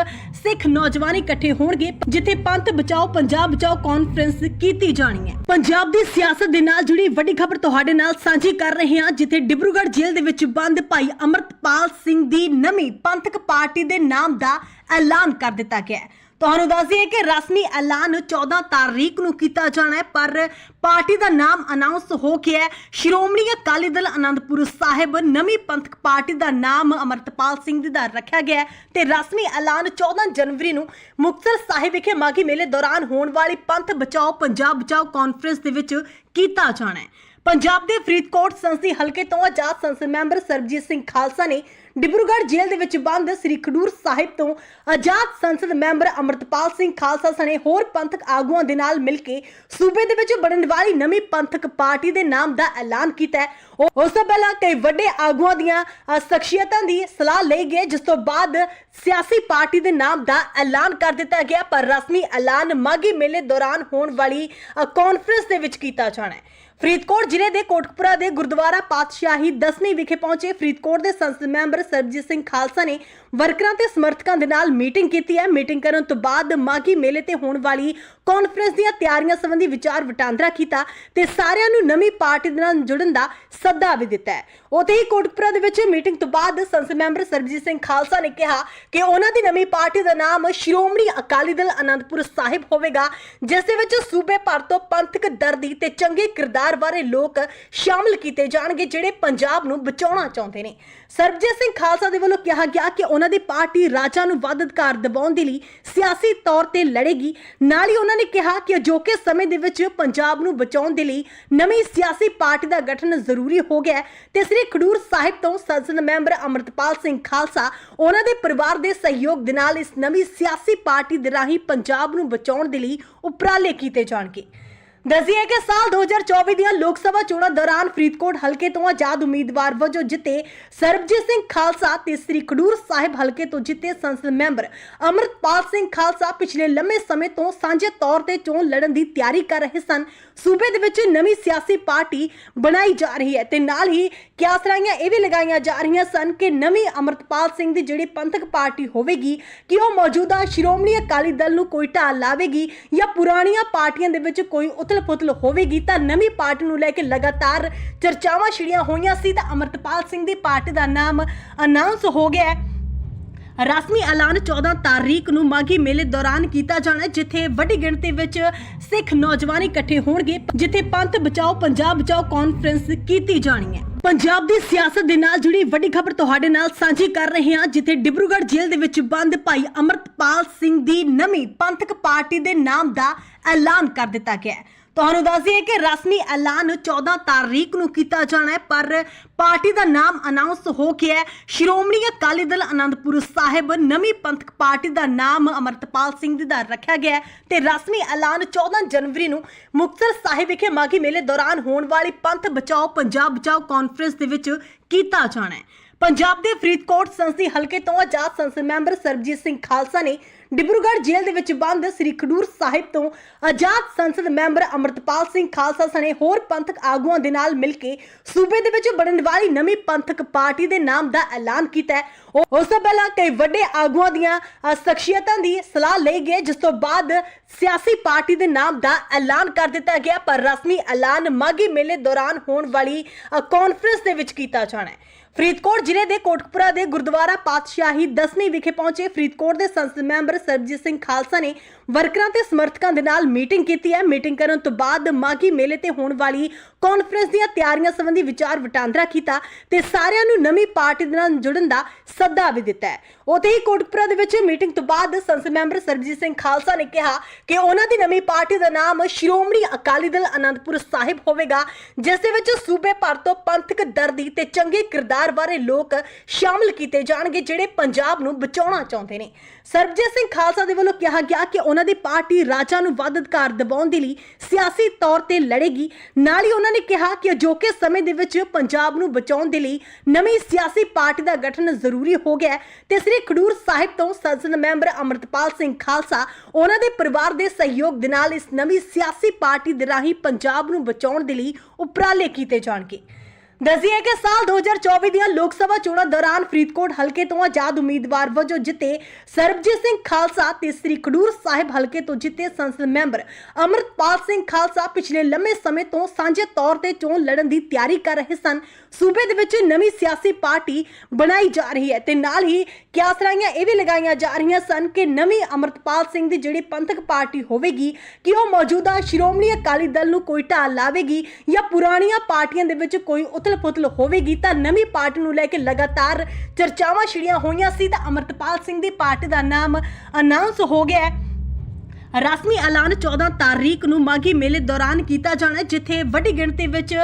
Speaker 1: ਸਿੱਖ ਨੌਜਵਾਨ ਇਕੱਠੇ ਹੋਣਗੇ ਜਿੱਥੇ ਪੰਥ ਬਚਾਓ ਪੰਜਾਬ ਬਚਾਓ ਕਾਨਫਰੰਸ ਕੀਤੀ ਜਾਣੀ ਹੈ। ਪੰਜਾਬ ਦੀ ਸਿਆਸਤ ਦੇ ਨਾਲ ਜੁੜੀ ਵੱਡੀ ਖਬਰ ਤੁਹਾਡੇ ਨਾਲ ਸਾਂਝੀ ਕਰ ਰਹੇ ਹਾਂ ਜਿੱਥੇ ਡਿਬਰੂਗੜ੍ਹ ਜੇਲ੍ਹ ਦੇ ਵਿੱਚ ਬੰਦ ਭਾਈ ਅਮਰਤਪਾਲ ਸਿੰਘ ਦੀ ਨਵੀਂ ਪੰਥਕ ਪਾਰਟੀ ਦੇ ਨਾਮ ਦਾ ਐਲਾਨ ਕਰ ਦਿੱਤਾ ਗਿਆ ਹੈ। ਤੁਹਾਨੂੰ ਦੱਸ ਦਈਏ ਕਿ ਰਸਮੀ ਐਲਾਨ 14 ਤਾਰੀਖ ਨੂੰ ਕੀਤਾ ਜਾਣਾ ਹੈ, ਪਰ ਪਾਰਟੀ ਦਾ ਨਾਮ ਅਨਾਉਂਸ ਹੋ ਗਿਆ ਹੈ। ਸ਼੍ਰੋਮਣੀ ਅਕਾਲੀ ਦਲ ਆਨੰਦਪੁਰ ਸਾਹਿਬ, ਨਵੀਂ ਪੰਥਕ ਪਾਰਟੀ ਦਾ ਨਾਮ ਅਮਰਤਪਾਲ ਸਿੰਘ ਦਾ ਰੱਖਿਆ ਗਿਆ ਹੈ ਤੇ ਰਸਮੀ ਐਲਾਨ 14 ਜਨਵਰੀ ਨੂੰ ਮੁਕਤਸਰ ਸਾਹਿਬ ਵਿਖੇ ਮਾਘੀ ਮੇਲੇ ਦੌਰਾਨ ਹੋਣ ਵਾਲੀ ਪੰਥ ਬਚਾਓ, ਪੰਜਾਬ ਬਚਾਓ ਕਾਨਫਰੰਸ ਦੇ ਵਿੱਚ ਕੀਤਾ ਜਾਣਾ ਹੈ। ਪੰਜਾਬ ਦੇ ਫਰੀਦਕੋਟ ਸੰਸਦੀ ਹਲਕੇ ਤੋਂ ਆਜ਼ਾਦ ਸੰਸਦ ਮੈਂਬਰ ਸਰਬਜੀਤ ਸਿੰਘ ਖਾਲਸਾ ਨੇ ਡਿਬਰੂਗੜ੍ਹ ਜੇਲ੍ਹ ਦੇ ਵਿੱਚ ਬੰਦ ਸ੍ਰੀ ਖਡੂਰ ਸਾਹਿਬ ਤੋਂ ਆਜ਼ਾਦ ਸੰਸਦ ਮੈਂਬਰ ਅਮਰਤਪਾਲ ਸਿੰਘ ਖਾਲਸਾ ਸਣੇ ਹੋਰ ਪੰਥਕ ਆਗੂਆਂ ਦੇ ਨਾਲ ਮਿਲ ਕੇ ਸੂਬੇ ਦੇ ਵਿੱਚ ਬਣਨ ਵਾਲੀ ਨਵੀਂ ਪੰਥਕ ਪਾਰਟੀ ਦੇ ਨਾਮ ਦਾ ਐਲਾਨ ਕੀਤਾ ਹੈ। ਉਸ ਤੋਂ ਪਹਿਲਾਂ ਕਈ ਵੱਡੇ ਆਗੂਆਂ ਦੀਆਂ ਸ਼ਖਸੀਅਤਾਂ ਦੀ ਸਲਾਹ ਲਈ ਗਈ ਜਿਸ ਤੋਂ ਬਾਅਦ ਸਿਆਸੀ ਪਾਰਟੀ ਦੇ ਨਾਮ ਦਾ ਐਲਾਨ ਕਰ ਦਿੱਤਾ ਗਿਆ, ਪਰ ਰਸਮੀ ਐਲਾਨ ਮਾਘੀ ਮੇਲੇ ਦੌਰਾਨ ਹੋਣ ਵਾਲੀ ਕਾਨਫਰੰਸ ਦੇ ਵਿੱਚ ਕੀਤਾ ਜਾਣਾ ਹੈ। ਫਰੀਦਕੋਟ ਜ਼ਿਲ੍ਹੇ ਦੇ ਕੋਟਕਪੁਰਾ ਦੇ ਗੁਰਦੁਆਰਾ ਪਾਤਸ਼ਾਹੀ ਦਸਵੀਂ ਵਿਖੇ ਪਹੁੰਚੇ ਫਰੀਦਕੋਟ ਦੇ ਸੰਸਦ ਮੈਂਬਰ ਸਰਬਜੀਤ ਸਿੰਘ ਖਾਲਸਾ ਨੇ ਵਰਕਰਾਂ ਤੇ ਸਮਰਥਕਾਂ ਦੇ ਨਾਲ ਮੀਟਿੰਗ ਕੀਤੀ ਹੈ। ਮੀਟਿੰਗ ਕਰਨ ਤੋਂ ਬਾਅਦ ਮਾਗੀ ਮੇਲੇ ਤੇ ਹੋਣ ਵਾਲੀ ਕਾਨਫਰੰਸ ਦੀਆਂ ਤਿਆਰੀਆਂ ਸੰਬੰਧੀ ਵਿਚਾਰ ਵਟਾਂਦਰਾ ਕੀਤਾ ਤੇ ਸਾਰਿਆਂ ਨੂੰ ਨਵੀਂ ਪਾਰਟੀ ਦੇ ਨਾਲ ਜੁੜਨ ਦਾ ਸੱਦਾ ਵੀ ਦਿੱਤਾ ਹੈ। ਉਤੇ ਹੀ ਕੋਟਕਪੁਰਾ ਦੇ ਵਿੱਚ ਮੀਟਿੰਗ ਤੋਂ ਬਾਅਦ ਸੰਸਦ ਮੈਂਬਰ ਸਰਬਜੀਤ ਸਿੰਘ ਖਾਲਸਾ ਨੇ ਕਿਹਾ ਕਿ ਉਹਨਾਂ ਦੀ ਨਵੀਂ ਪਾਰਟੀ ਦਾ ਨਾਮ ਸ਼੍ਰੋਮਣੀ ਅਕਾਲੀ ਦਲ ਅਨੰਦਪੁਰ ਸਾਹਿਬ ਹੋਵੇਗਾ, ਜਿਸ ਦੇ ਵਿੱਚ ਸੂਬੇ ਭਰ ਤੋਂ ਪੰਥਕ ਦਰਦੀ ਤੇ ਚੰਗੇ ਕਿਰਦਾਰ ਬਾਰੇ ਲੋਕ ਸ਼ਾਮਲ ਕੀਤੇ ਜਾਣਗੇ, ਜਿਹੜੇ ਪੰਜਾਬ ਨੂੰ ਬਚਾਉਣਾ ਚਾਹੁੰਦੇ ਨੇ। ਸਰਬਜੀਤ ਸਿੰਘ ਖਾਲਸਾ ਦੇ ਵੱਲੋਂ ਕਿਹਾ ਗਿਆ ਕਿ ਉਹਨਾਂ ਦੀ ਪਾਰਟੀ ਰਾਜਾਂ ਨੂੰ ਵੱਧ ਅਧਿਕਾਰ ਦਿਵਾਉਣ ਦੇ ਲਈ ਸਿਆਸੀ ਤੌਰ ਤੇ ਲੜੇਗੀ। ਨਾਲ ਹੀ ਉਹਨਾਂ ਨੇ ਕਿਹਾ ਕਿ ਅਜੋਕੇ ਸਮੇਂ ਦੇ ਵਿੱਚ ਪੰਜਾਬ ਨੂੰ ਬਚਾਉਣ ਦੇ ਲਈ ਨਵੀਂ ਸਿਆਸੀ ਪਾਰਟੀ ਦਾ ਗਠਨ ਜ਼ਰੂਰੀ ਹੋ ਗਿਆ ਹੈ ਤੇ ਸ੍ਰੀ ਖਡੂਰ ਸਾਹਿਬ ਤੋਂ ਸੰਸਦ ਮੈਂਬਰ ਅਮਰਤਪਾਲ ਸਿੰਘ ਖਾਲਸਾ ਉਹਨਾਂ ਦੇ ਪਰਿਵਾਰ ਦੇ ਸਹਿਯੋਗ ਦੇ ਨਾਲ ਇਸ ਨਵੀਂ ਸਿਆਸੀ ਪਾਰਟੀ ਦੇ ਰਾਹੀਂ ਪੰਜਾਬ ਨੂੰ ਬਚਾਉਣ ਦੇ ਲਈ ਉਪਰਾਲੇ ਕੀਤੇ ਜਾਣਗੇ। ਦੱਸਿਆ ਕਿ ਸਾਲ 2024 ਦੀਆਂ ਲੋਕ ਸਭਾ ਚੋਣਾਂ ਦੌਰਾਨ ਫਰੀਦਕੋਟ ਹਲਕੇ ਤੋਂ ਆਜ਼ਾਦ ਉਮੀਦਵਾਰ ਵਜੋਂ ਜਿੱਤੇ ਸਰਬਜੀਤ ਸਿੰਘ ਖਾਲਸਾ ਤੇ ਸ੍ਰੀ ਖਡੂਰ ਸਾਹਿਬ ਹਲਕੇ ਤੋਂ ਜਿੱਤੇ ਸੰਸਦ ਮੈਂਬਰ ਅਮਰਤਪਾਲ ਸਿੰਘ ਖਾਲਸਾ ਪਿਛਲੇ ਲੰਮੇ ਸਮੇਂ ਤੋਂ ਸਾਂਝੇ ਤੌਰ ਤੇ ਚੋਣ ਲੜਨ ਦੀ ਤਿਆਰੀ ਕਰ ਰਹੇ ਸਨ। ਸੂਬੇ ਦੇ ਵਿੱਚ ਨਵੀਂ ਸਿਆਸੀ ਪਾਰਟੀ ਬਣਾਈ ਜਾ ਰਹੀ ਹੈ ਤੇ ਨਾਲ ਹੀ ਕਿਆਸਰਾਈਆਂ ਇਹ ਵੀ ਲਗਾਈਆਂ ਜਾ ਰਹੀਆਂ ਸਨ ਕਿ ਨਵੀਂ ਅਮਰਤਪਾਲ ਸਿੰਘ ਦੀ ਜਿਹੜੀ ਪੰਥਕ ਪਾਰਟੀ ਹੋਵੇਗੀ, ਕਿ ਉਹ ਮੌਜੂਦਾ ਸ਼੍ਰੋਮਣੀ ਅਕਾਲੀ ਦਲ ਨੂੰ ਕੋਈ ਢਾਲ ਲਾਵੇਗੀ ਜਾਂ ਪੁਰਾਣੀਆਂ ਪਾਰਟੀਆਂ ਦੇ ਵਿੱਚ ਕੋਈ ਉਥਲ-ਪੁਥਲ ਹੋਵੇਗੀ ਤਾਂ ਨਵੀਂ ਪਾਰਟੀ ਨੂੰ ਲੈ ਕੇ ਲਗਾਤਾਰ ਚਰਚਾਵਾਂ ਛਿੜੀਆਂ ਹੋਈਆਂ ਸੀ ਤਾਂ ਅਮਰਤਪਾਲ ਸਿੰਘ ਦੀ ਪਾਰਟੀ ਦਾ ਨਾਮ ਅਨਾਉਂਸ ਹੋ ਗਿਆ ਹੈ। ਰਸਮੀ ਐਲਾਨ 14 ਤਾਰੀਖ ਨੂੰ ਮਾਘੀ ਮੇਲੇ ਦੌਰਾਨ ਕੀਤਾ ਜਾਣਾ ਜਿੱਥੇ ਵੱਡੀ ਗਿਣਤੀ ਵਿੱਚ ਸਿੱਖ ਨੌਜਵਾਨ ਇਕੱਠੇ ਹੋਣਗੇ, ਜਿੱਥੇ ਪੰਥ ਬਚਾਓ, ਪੰਜਾਬ ਬਚਾਓ ਕਾਨਫਰੰਸ ਕੀਤੀ ਜਾਣੀ ਹੈ। ਪੰਜਾਬ ਦੀ ਸਿਆਸਤ ਦੇ ਨਾਲ ਜੁੜੀ ਵੱਡੀ ਖਬਰ ਤੁਹਾਡੇ ਨਾਲ ਸਾਂਝੀ ਕਰ ਰਹੇ ਹਾਂ, ਜਿੱਥੇ ਡਿਬਰੂਗੜ੍ਹ ਜੇਲ੍ਹ ਦੇ ਵਿੱਚ ਬੰਦ ਭਾਈ ਅਮਰਤਪਾਲ ਸਿੰਘ ਦੀ ਨਵੀਂ ਪੰਥਕ ਪਾਰਟੀ ਦੇ ਨਾਮ ਦਾ ਐਲਾਨ ਕਰ ਦਿੱਤਾ ਗਿਆ ਹੈ। ਤੁਹਾਨੂੰ ਦੱਸ ਦਈਏ ਕਿ ਰਸਮੀ ਐਲਾਨ 14 ਤਾਰੀਖ ਨੂੰ ਕੀਤਾ ਜਾਣਾ ਹੈ, ਪਰ ਪਾਰਟੀ ਦਾ ਨਾਮ ਅਨਾਉਂਸ ਹੋ ਗਿਆ ਹੈ। ਸ਼੍ਰੋਮਣੀ ਅਕਾਲੀ ਦਲ ਅਨੰਦਪੁਰ ਸਾਹਿਬ ਨਵੀਂ ਪੰਥਕ ਪਾਰਟੀ ਦਾ ਨਾਮ ਅਮਰਤਪਾਲ ਸਿੰਘ ਜੀ ਦਾ ਰੱਖਿਆ ਗਿਆ ਹੈ ਤੇ ਰਸਮੀ ਐਲਾਨ 14 ਜਨਵਰੀ ਨੂੰ ਮੁਕਤਸਰ ਸਾਹਿਬ ਵਿਖੇ ਮਾਘੀ ਮੇਲੇ ਦੌਰਾਨ ਹੋਣ ਵਾਲੀ ਪੰਥ ਬਚਾਓ, ਪੰਜਾਬ ਬਚਾਓ ਕਾਨਫਰੰਸ ਦੇ ਵਿੱਚ ਕੀਤਾ ਜਾਣਾ ਹੈ। ਪੰਜਾਬ ਦੇ ਫਰੀਦਕੋਟ ਸੰਸਦੀ ਹਲਕੇ ਤੋਂ ਆਜ਼ਾਦ ਸੰਸਦ ਮੈਂਬਰ ਸਰਬਜੀਤ ਸਿੰਘ ਖਾਲਸਾ ਨੇ ਡਿਬਰੂਗੜ੍ਹ ਜੇਲ੍ਹ ਦੇ ਵਿੱਚ ਬੰਦ ਸ੍ਰੀ ਖਡੂਰ ਸਾਹਿਬ ਤੋਂ ਆਜ਼ਾਦ ਸੰਸਦ ਮੈਂਬਰ ਅਮਰਤਪਾਲ ਸਿੰਘ ਖਾਲਸਾ ਸਣੇ ਹੋਰ ਪੰਥਕ ਆਗੂਆਂ ਦੇ ਨਾਲ ਮਿਲ ਕੇ ਸੂਬੇ ਦੇ ਵਿੱਚ ਬਣਨ ਵਾਲੀ ਨਵੀਂ ਪੰਥਕ ਪਾਰਟੀ ਦੇ ਨਾਮ ਦਾ ਐਲਾਨ ਕੀਤਾ ਹੈ। ਉਹ- ਉਸ ਤੋਂ ਪਹਿਲਾਂ ਕਈ ਵੱਡੇ ਆਗੂਆਂ ਦੀਆਂ ਸ਼ਖਸੀਅਤਾਂ ਦੀ ਸਲਾਹ ਲਈ ਗਈ ਜਿਸ ਤੋਂ ਬਾਅਦ ਸਿਆਸੀ ਪਾਰਟੀ ਦੇ ਨਾਮ ਦਾ ਐਲਾਨ ਕਰ ਦਿੱਤਾ ਗਿਆ, ਪਰ ਰਸਮੀ ਐਲਾਨ ਮਾਘੀ ਮੇਲੇ ਦੌਰਾਨ ਹੋਣ ਵਾਲੀ ਕਾਨਫਰੰਸ ਦੇ ਵਿੱਚ ਕੀਤਾ ਜਾਣਾ ਹੈ। ਫਰੀਦਕੋਟ ਜ਼ਿਲ੍ਹੇ ਦੇ ਕੋਟਕਪੁਰਾ ਦੇ ਗੁਰਦੁਆਰਾ ਪਾਤਸ਼ਾਹੀ ਦਸਵੀਂ ਵਿਖੇ ਪਹੁੰਚੇ ਫਰੀਦਕੋਟ ਦੇ ਸੰਸਦ ਮੈਂਬਰ ਸਰਬਜੀਤ ਸਿੰਘ ਖਾਲਸਾ ਨੇ ਵਰਕਰਾਂ ਤੇ ਸਮਰਥਕਾਂ ਦੇ ਨਾਲ ਮੀਟਿੰਗ ਕੀਤੀ ਹੈ। ਮੀਟਿੰਗ ਕਰਨ ਤੋਂ ਬਾਅਦ ਮਾਘੀ ਮੇਲੇ ਤੇ ਹੋਣ ਵਾਲੀ ਕਾਨਫਰੰਸ ਦੀਆਂ ਤਿਆਰੀਆਂ ਸੰਬੰਧੀ ਵਿਚਾਰ ਵਟਾਂਦਰਾ ਕੀਤਾ ਤੇ ਸਾਰਿਆਂ ਨੂੰ ਨਵੀਂ ਪਾਰਟੀ ਦੇ ਨਾਲ ਜੁੜਨ ਦਾ ਸੱਦਾ ਵੀ ਦਿੱਤਾ ਹੈ। ਉਤੇ ਹੀ ਕੋਟਕਪੁਰਾ ਦੇ ਵਿੱਚ ਮੀਟਿੰਗ ਤੋਂ ਬਾਅਦ ਸੰਸਦ ਮੈਂਬਰ ਸਰਬਜੀਤ ਸਿੰਘ ਖਾਲਸਾ ਨੇ ਕਿਹਾ ਕਿ ਉਹਨਾਂ ਦੀ ਨਵੀਂ ਪਾਰਟੀ ਦਾ ਨਾਮ ਸ਼੍ਰੋਮਣੀ ਅਕਾਲੀ ਦਲ ਅਨੰਦਪੁਰ ਸਾਹਿਬ ਹੋਵੇਗਾ, ਜਿਸ ਦੇ ਵਿੱਚ ਸੂਬੇ ਭਰ ਤੋਂ ਪੰਥਕ ਦਰਦੀ ਤੇ ਚੰਗੇ ਕਿਰਦਾਰ ਬਾਰੇ ਲੋਕ ਸ਼ਾਮਲ ਕੀਤੇ ਜਾਣਗੇ, ਜਿਹੜੇ ਪੰਜਾਬ ਨੂੰ ਬਚਾਉਣਾ ਚਾਹੁੰਦੇ ਨੇ। ਸਰਬਜੀਤ ਸਿੰਘ ਖਾਲਸਾ ਦੇ ਵੱਲੋਂ ਕਿਹਾ ਗਿਆ ਕਿ ਉਹਨਾਂ ਦੀ ਪਾਰਟੀ ਰਾਜਾਂ ਨੂੰ ਵੱਧ ਅਧਿਕਾਰ ਦਿਵਾਉਣ ਦੇ ਲਈ ਸਿਆਸੀ ਤੌਰ ਤੇ ਲੜੇਗੀ। ਨਾਲ ਹੀ ਉਹਨਾਂ ਨੇ ਕਿਹਾ ਕਿ ਅਜੋਕੇ ਸਮੇਂ ਦੇ ਵਿੱਚ ਪੰਜਾਬ ਨੂੰ ਬਚਾਉਣ ਦੇ ਲਈ ਨਵੀਂ ਸਿਆਸੀ ਪਾਰਟੀ ਦਾ ਗਠਨ ਜ਼ਰੂਰੀ ਹੋ ਗਿਆ ਤੇ ਸ੍ਰੀ ਖਡੂਰ ਸਾਹਿਬ ਤੋਂ ਸੰਸਦ ਮੈਂਬਰ ਅਮਰਤਪਾਲ ਸਿੰਘ ਖਾਲਸਾ ਉਹਨਾਂ ਦੇ ਪਰਿਵਾਰ ਦੇ ਸਹਿਯੋਗ ਦੇ ਨਾਲ ਇਸ ਨਵੀਂ ਸਿਆਸੀ ਪਾਰਟੀ ਦੇ ਰਾਹੀਂ ਪੰਜਾਬ ਨੂੰ ਬਚਾਉਣ ਦੇ ਲਈ ਉਪਰਾਲੇ ਕੀਤੇ ਜਾਣਗੇ। ਦੱਸਿए ਕਿ ਸਾਲ 2024 ਦੀਆਂ ਲੋਕ ਸਭਾ ਚੋਣਾਂ ਦੌਰਾਨ ਫਰੀਦਕੋਟ ਹਲਕੇ ਤੋਂ ਆਜ਼ਾਦ ਉਮੀਦਵਾਰ ਵਜੋਂ ਜਿੱਤੇ ਸਰਬਜੀਤ ਸਿੰਘ ਖਾਲਸਾ ਤੇ ਸ੍ਰੀ ਖਡੂਰ ਸਾਹਿਬ ਹਲਕੇ ਤੋਂ ਜਿੱਤੇ ਸੰਸਦ ਮੈਂਬਰ ਅਮਰਤਪਾਲ ਸਿੰਘ ਖਾਲਸਾ ਪਿਛਲੇ ਲੰਮੇ ਸਮੇਂ ਤੋਂ ਸਾਂਝੇ ਤੌਰ ਤੇ ਚੋਣ ਲੜਨ ਦੀ ਤਿਆਰੀ ਕਰ ਰਹੇ ਸਨ। ਸੂਬੇ ਦੇ ਵਿੱਚ ਨਵੀਂ ਸਿਆਸੀ ਪਾਰਟੀ ਬਣਾਈ ਜਾ ਰਹੀ ਹੈ ਤੇ ਨਾਲ ਹੀ ਕਿਆਸਰਾਈਆਂ ਇਹ ਵੀ ਲਗਾਈਆਂ ਜਾ ਰਹੀਆਂ ਸਨ ਕਿ ਨਵੀਂ ਅਮਰਤਪਾਲ ਸਿੰਘ ਦੀ ਜਿਹੜੀ ਪੰਥਕ ਪਾਰਟੀ ਹੋਵੇਗੀ, ਕਿ ਉਹ ਮੌਜੂਦਾ ਸ਼੍ਰੋਮਣੀ ਅਕਾਲੀ ਦਲ ਨੂੰ ਕੋਈ ਢਾਲ ਲਾਵੇਗੀ ਜਾਂ ਪੁਰਾਣੀਆਂ ਪਾਰਟੀਆਂ ਦੇ ਵਿੱਚ ਕੋਈ ਉਥਲ-ਪੁਥਲ ਹੋਵੇਗੀ, ਤਾਂ ਨਵੀਂ ਪਾਰਟੀ ਨੂੰ ਲੈ ਕੇ ਲਗਾਤਾਰ ਚਰਚਾਵਾਂ ਛਿੜੀਆਂ ਹੋਈਆਂ ਸੀ, ਤਾਂ ਅਮਰਤਪਾਲ ਸਿੰਘ ਦੀ ਪਾਰਟੀ ਦਾ ਨਾਮ ਅਨਾਉਂਸ ਹੋ ਗਿਆ ਹੈ। ਰਸਮੀ ਐਲਾਨ 14 ਤਾਰੀਖ ਨੂੰ ਮਾਘੀ ਮੇਲੇ ਦੌਰਾਨ ਕੀਤਾ ਜਾਣਾ ਹੈ, ਜਿੱਥੇ ਵੱਡੀ ਗਿਣਤੀ ਵਿੱਚ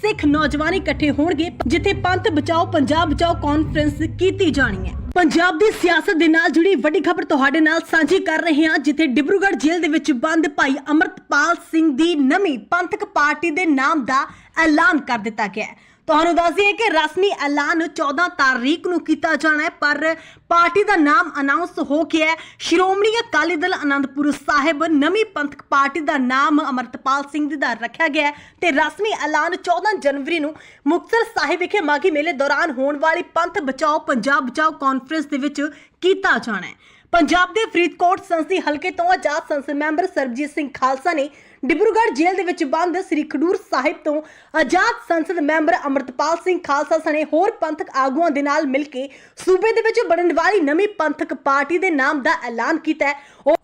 Speaker 1: ਸਿੱਖ ਨੌਜਵਾਨ ਇਕੱਠੇ ਹੋਣਗੇ ਜਿੱਥੇ ਪੰਥ ਬਚਾਓ ਪੰਜਾਬ ਬਚਾਓ ਕਾਨਫਰੰਸ ਕੀਤੀ ਜਾਣੀ ਹੈ। ਪੰਜਾਬ ਦੀ ਸਿਆਸਤ ਦੇ ਨਾਲ ਜੁੜੀ ਵੱਡੀ ਖਬਰ ਤੁਹਾਡੇ ਨਾਲ ਸਾਂਝੀ ਕਰ ਰਹੇ ਹਾਂ ਜਿੱਥੇ ਡਿਬਰੂਗੜ੍ਹ ਜੇਲ੍ਹ ਦੇ ਵਿੱਚ ਬੰਦ ਭਾਈ ਅਮਰਤਪਾਲ ਸਿੰਘ ਦੀ ਨਵੀਂ ਪੰਥਕ ਪਾਰਟੀ ਦੇ ਨਾਮ ਦਾ ਐਲਾਨ ਕਰ ਦਿੱਤਾ ਗਿਆ ਹੈ। ਤੁਹਾਨੂੰ ਦੱਸ ਦਈਏ ਕਿ ਰਸਮੀ ਐਲਾਨ 14 ਤਾਰੀਖ ਨੂੰ ਕੀਤਾ ਜਾਣਾ ਹੈ, ਪਰ ਪਾਰਟੀ ਦਾ ਨਾਮ ਅਨਾਉਂਸ ਹੋ ਗਿਆ ਹੈ। ਸ਼੍ਰੋਮਣੀ ਅਕਾਲੀ ਦਲ ਅਨੰਦਪੁਰ ਸਾਹਿਬ, ਨਵੀਂ ਪੰਥਕ ਪਾਰਟੀ ਦਾ ਨਾਮ ਅਮਰਤਪਾਲ ਸਿੰਘ ਦਾ ਰੱਖਿਆ ਗਿਆ ਹੈ ਤੇ ਰਸਮੀ ਐਲਾਨ 14 ਜਨਵਰੀ ਨੂੰ ਮੁਕਤਸਰ ਸਾਹਿਬ ਵਿਖੇ ਮਾਘੀ ਮੇਲੇ ਦੌਰਾਨ ਹੋਣ ਵਾਲੀ ਪੰਥ ਬਚਾਓ, ਪੰਜਾਬ ਬਚਾਓ ਕਾਨਫਰੰਸ ਦੇ ਵਿੱਚ ਕੀਤਾ ਜਾਣਾ ਹੈ। ਪੰਜਾਬ ਦੇ ਫਰੀਦਕੋਟ ਸੰਸਦੀ ਹਲਕੇ ਤੋਂ ਆਜ਼ਾਦ ਸੰਸਦ ਮੈਂਬਰ ਸਰਬਜੀਤ ਸਿੰਘ ਖਾਲਸਾ ਨੇ ਡਿਬਰੂਗੜ੍ਹ ਜੇਲ੍ਹ ਦੇ ਵਿੱਚ ਬੰਦ ਸ੍ਰੀ ਖਡੂਰ ਸਾਹਿਬ ਤੋਂ ਆਜ਼ਾਦ ਸੰਸਦ ਮੈਂਬਰ ਅਮਰਤਪਾਲ ਸਿੰਘ ਖਾਲਸਾ ਸਣੇ ਹੋਰ ਪੰਥਕ ਆਗੂਆਂ ਦੇ ਨਾਲ ਮਿਲ ਕੇ ਸੂਬੇ ਦੇ ਵਿੱਚ ਬਣਨ ਵਾਲੀ ਨਵੀਂ ਪੰਥਕ ਪਾਰਟੀ ਦੇ ਨਾਮ ਦਾ ਐਲਾਨ ਕੀਤਾ ਹੈ।